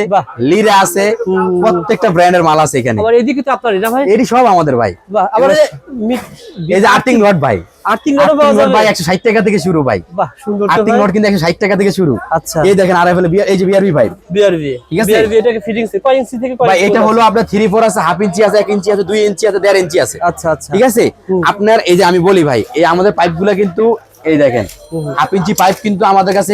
Speaker 1: লিরা আছে প্রত্যেকটা ব্র্যান্ডের মাল আছে এখানে।
Speaker 2: আবার এদিকে তো আপনার এটা ভাই?
Speaker 1: এটি সব আমাদের ভাই।
Speaker 2: আবার
Speaker 1: এই যে আর্থিং রড ভাই।
Speaker 2: আর্থিং
Speaker 1: আর্থিং
Speaker 2: পাওয়া যাবে?
Speaker 1: ভাই একশো ষাট টাকা থেকে শুরু ভাই।
Speaker 2: বাহ সুন্দর তো
Speaker 1: আর্থিং
Speaker 2: ভাই।
Speaker 1: কিন্তু একশো ষাট টাকা থেকে শুরু।
Speaker 2: আচ্ছা।
Speaker 1: এই দেখেন আরএফএল এই যে বিআরবি ভাই।
Speaker 2: বিআরবি।
Speaker 1: ঠিক আছে?
Speaker 2: বিআরবি এটাকে ফিটিং কয় ইঞ্চি থেকে কয়
Speaker 1: ভাই এটা হলো আপনার থ্রি ফোর আছে হাফ ইঞ্চি আছে এক ইঞ্চি আছে দুই ইঞ্চি আছে দেড় ইঞ্চি আছে।
Speaker 2: আচ্ছা আচ্ছা।
Speaker 1: ঠিক আছে? আপনার এই যে আমি বলি ভাই এই আমাদের পাইপ কিন্তু এই দেখেন হাফ ইঞ্চি পাইপ কিন্তু আমাদের কাছে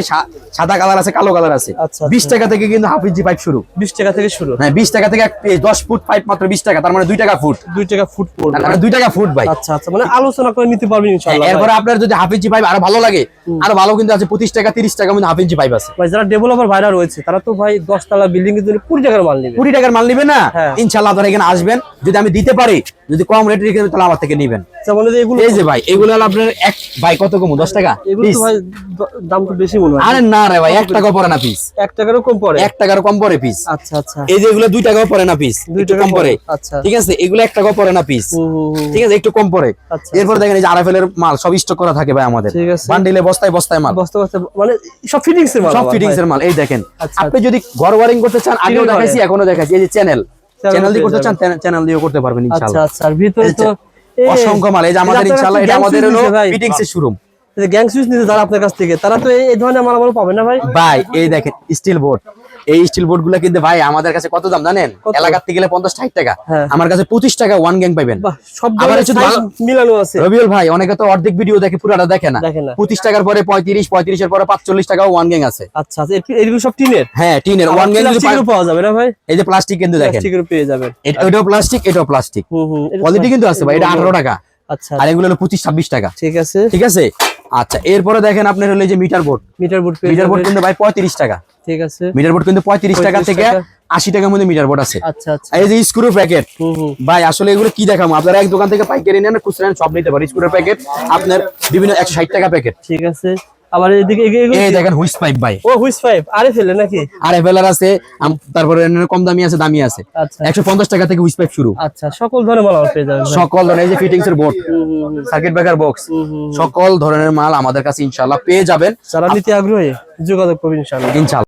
Speaker 1: সাদা কালার আছে কালো কালার আছে।
Speaker 2: আচ্ছা,
Speaker 1: বিশ টাকা থেকে কিন্তু হাফ ইঞ্চি পাইপ শুরু।
Speaker 2: বিশ টাকা থেকে শুরু।
Speaker 1: হ্যাঁ বিশ টাকা থেকে দশ ফুট পাইপ মাত্র বিশ টাকা তার মানে দুই টাকা ফুট।
Speaker 2: দুই টাকা ফুট পড়বে।
Speaker 1: মানে দুই টাকা ফুট ভাই।
Speaker 2: আচ্ছা আচ্ছা মানে আলোচনা করে নিতে পারবেন ইনশাআল্লাহ
Speaker 1: এরপরে আপনার যদি হাফ ইঞ্চি পাইপ আরও ভালো লাগে আরও ভালো কিন্তু আছে পঁচিশ টাকা তিরিশ টাকা মধ্যে হাফ ইঞ্চি পাইপ আছে।
Speaker 2: ভাই যারা ডেভেলপার ভাইরা রয়েছে তারা তো ভাই দশ তলা বিল্ডিং এর জন্য কুড়ি টাকার মাল নেবে।
Speaker 1: কুড়ি টাকার মাল নিবেন না?
Speaker 2: হ্যাঁ।
Speaker 1: ইনশাল্লাহ আপনারা এখানে আসবেন। যদি আমি দিতে পারি যদি কম রেটে রেখে তাহলে আমার থেকে নিবেন।
Speaker 2: এই যে এগুলো
Speaker 1: এই যে ভাই এগুলো আপনার এক ভাই কত কম? দশ টাকা?
Speaker 2: এগুলো তো
Speaker 1: Piece?
Speaker 2: ভাই দ- দাম তো বেশি মনে হয়।
Speaker 1: আরে না রে ভাই এক টাকা পরে না পিস
Speaker 2: এক টাকারও কম পড়ে?
Speaker 1: এক টাকার কম পরে পিস
Speaker 2: আচ্ছা আচ্ছা।
Speaker 1: এই যে এগুলো দুই টাকাও পরে না পিস
Speaker 2: দুই টাকা
Speaker 1: কম পরে
Speaker 2: আচ্ছা।
Speaker 1: ঠিক আছে? এগুলো এক টাকাও পরে না পিস
Speaker 2: হুম, হুম, হুম।
Speaker 1: ঠিক আছে? একটু কম পরে
Speaker 2: আচ্ছা,
Speaker 1: এরপর দেখেন এই যে আরএফএল এর মাল সব স্টক করা থাকে ভাই আমাদের। বান্ডিলে বস্তায় বস্তায় মাল।
Speaker 2: বস্তা বস্তা মানে সব ফিটিংস এর মাল
Speaker 1: সব ফিটিংস এর মাল এই দেখেন।
Speaker 2: আচ্ছা,
Speaker 1: আপনি যদি ঘর ওয়ারিং করতে চান আগেও দেখাইছি এখনও দেখাইছি। এই যে চ্যানেল চ্যানেল দিয়ে করতে চান চ্যানেল দিয়েও করতে পারবেন
Speaker 2: আচ্ছা
Speaker 1: ইনশাআল্লাহ
Speaker 2: আচ্ছা আর ভিতরে তো
Speaker 1: অসংখ্য মাল এই যে আমাদের
Speaker 2: আপনার
Speaker 1: ইনশাআল্লাহ এটা আমাদের হলো ফিটিংস এর শোরুম
Speaker 2: গ্যাং সুইচ নিতে যারা আপনার কাছ থেকে তারা তো এই- এই ধরনের মালামাল পাবে না ভাই?
Speaker 1: ভাই এই দেখেন স্টিল বোর্ড এই স্টিল বোর্ডগুলা কিন্তু ভাই আমাদের কাছে কত দাম জানেন?
Speaker 2: কত?
Speaker 1: গেলে পঞ্চাশ ষাট টাকা।
Speaker 2: হ্যাঁ।
Speaker 1: আমার কাছে পঁচিশ টাকা ওয়ান গ্যাং
Speaker 2: মিলানো আছে।
Speaker 1: রবিউল ভাই অনেকে তো অর্ধেক ভিডিও দেখে পুরাটা দেখে না। পঁচিশ টাকার পরে পঁয়ত্রিশ পঁয়ত্রিশের পরে পাঁচচল্লিশ টাকা ওয়ান গ্যাং আছে।
Speaker 2: আচ্ছা আচ্ছা এগুলো সব টিনের?
Speaker 1: হ্যাঁ টিনের। ওয়ান গ্যাং
Speaker 2: পাওয়া যাবে না ভাই?
Speaker 1: এই যে প্লাস্টিক কিন্তু দেখেন।
Speaker 2: পেয়ে যাবেন।
Speaker 1: এটাও প্লাস্টিক এটাও প্লাস্টিক কোয়ালিটি কিন্তু আছে ভাই এটা আঠারো টাকা।
Speaker 2: আচ্ছা
Speaker 1: আর এগুলো হলো পঁচিশ ছাব্বিশ টাকা।
Speaker 2: ঠিক আছে।
Speaker 1: ঠিক আছে? আচ্ছা এরপরে দেখেন আপনার হলো যে meter board
Speaker 2: meter board
Speaker 1: meter board কিন্তু ভাই পঁয়ত্রিশ টাকা।
Speaker 2: ঠিক আছে।
Speaker 1: মিটার বোর্ড কিন্তু পঁয়ত্রিশ টাকা থেকে। আশি টাকার মধ্যে মিটার বোর্ড আছে।
Speaker 2: আচ্ছা আচ্ছা।
Speaker 1: এই যে স্ক্রু প্যাকেট ভাই আসলে এগুলো কি দেখাবো? আপনারা এক দোকান থেকে পাইকারি নেন খুচরা নেন সব নিতে পারেন। স্ক্রু প্যাকেট আপনার বিভিন্ন একশো ষাট টাকা প্যাকেট
Speaker 2: ঠিক আছে। আবার এদিকে
Speaker 1: এই দেখেন হুইস পাইপ ভাই।
Speaker 2: ও হুইস পাইপ। আরে ফেলে নাকি?
Speaker 1: আর ফেলার আছে তারপরে কম দামি আছে দামি আছে।
Speaker 2: আচ্ছা।
Speaker 1: একশো পঞ্চাশ টাকা থেকে হুইস পাইপ শুরু।
Speaker 2: আচ্ছা সকল ধরনের মাল পেয়ে যাবেন
Speaker 1: সকল ধরনের এই যে ফিটিংস এর বোর্ড সার্কিট ব্রেকার বক্স সকল ধরনের মাল আমাদের কাছে ইনশাল্লাহ পেয়ে যাবেন।
Speaker 2: যারা নিতে আগ্রহী যোগাযোগ করবেন ইনশাআল্লাহ।
Speaker 1: ইনশাল্লাহ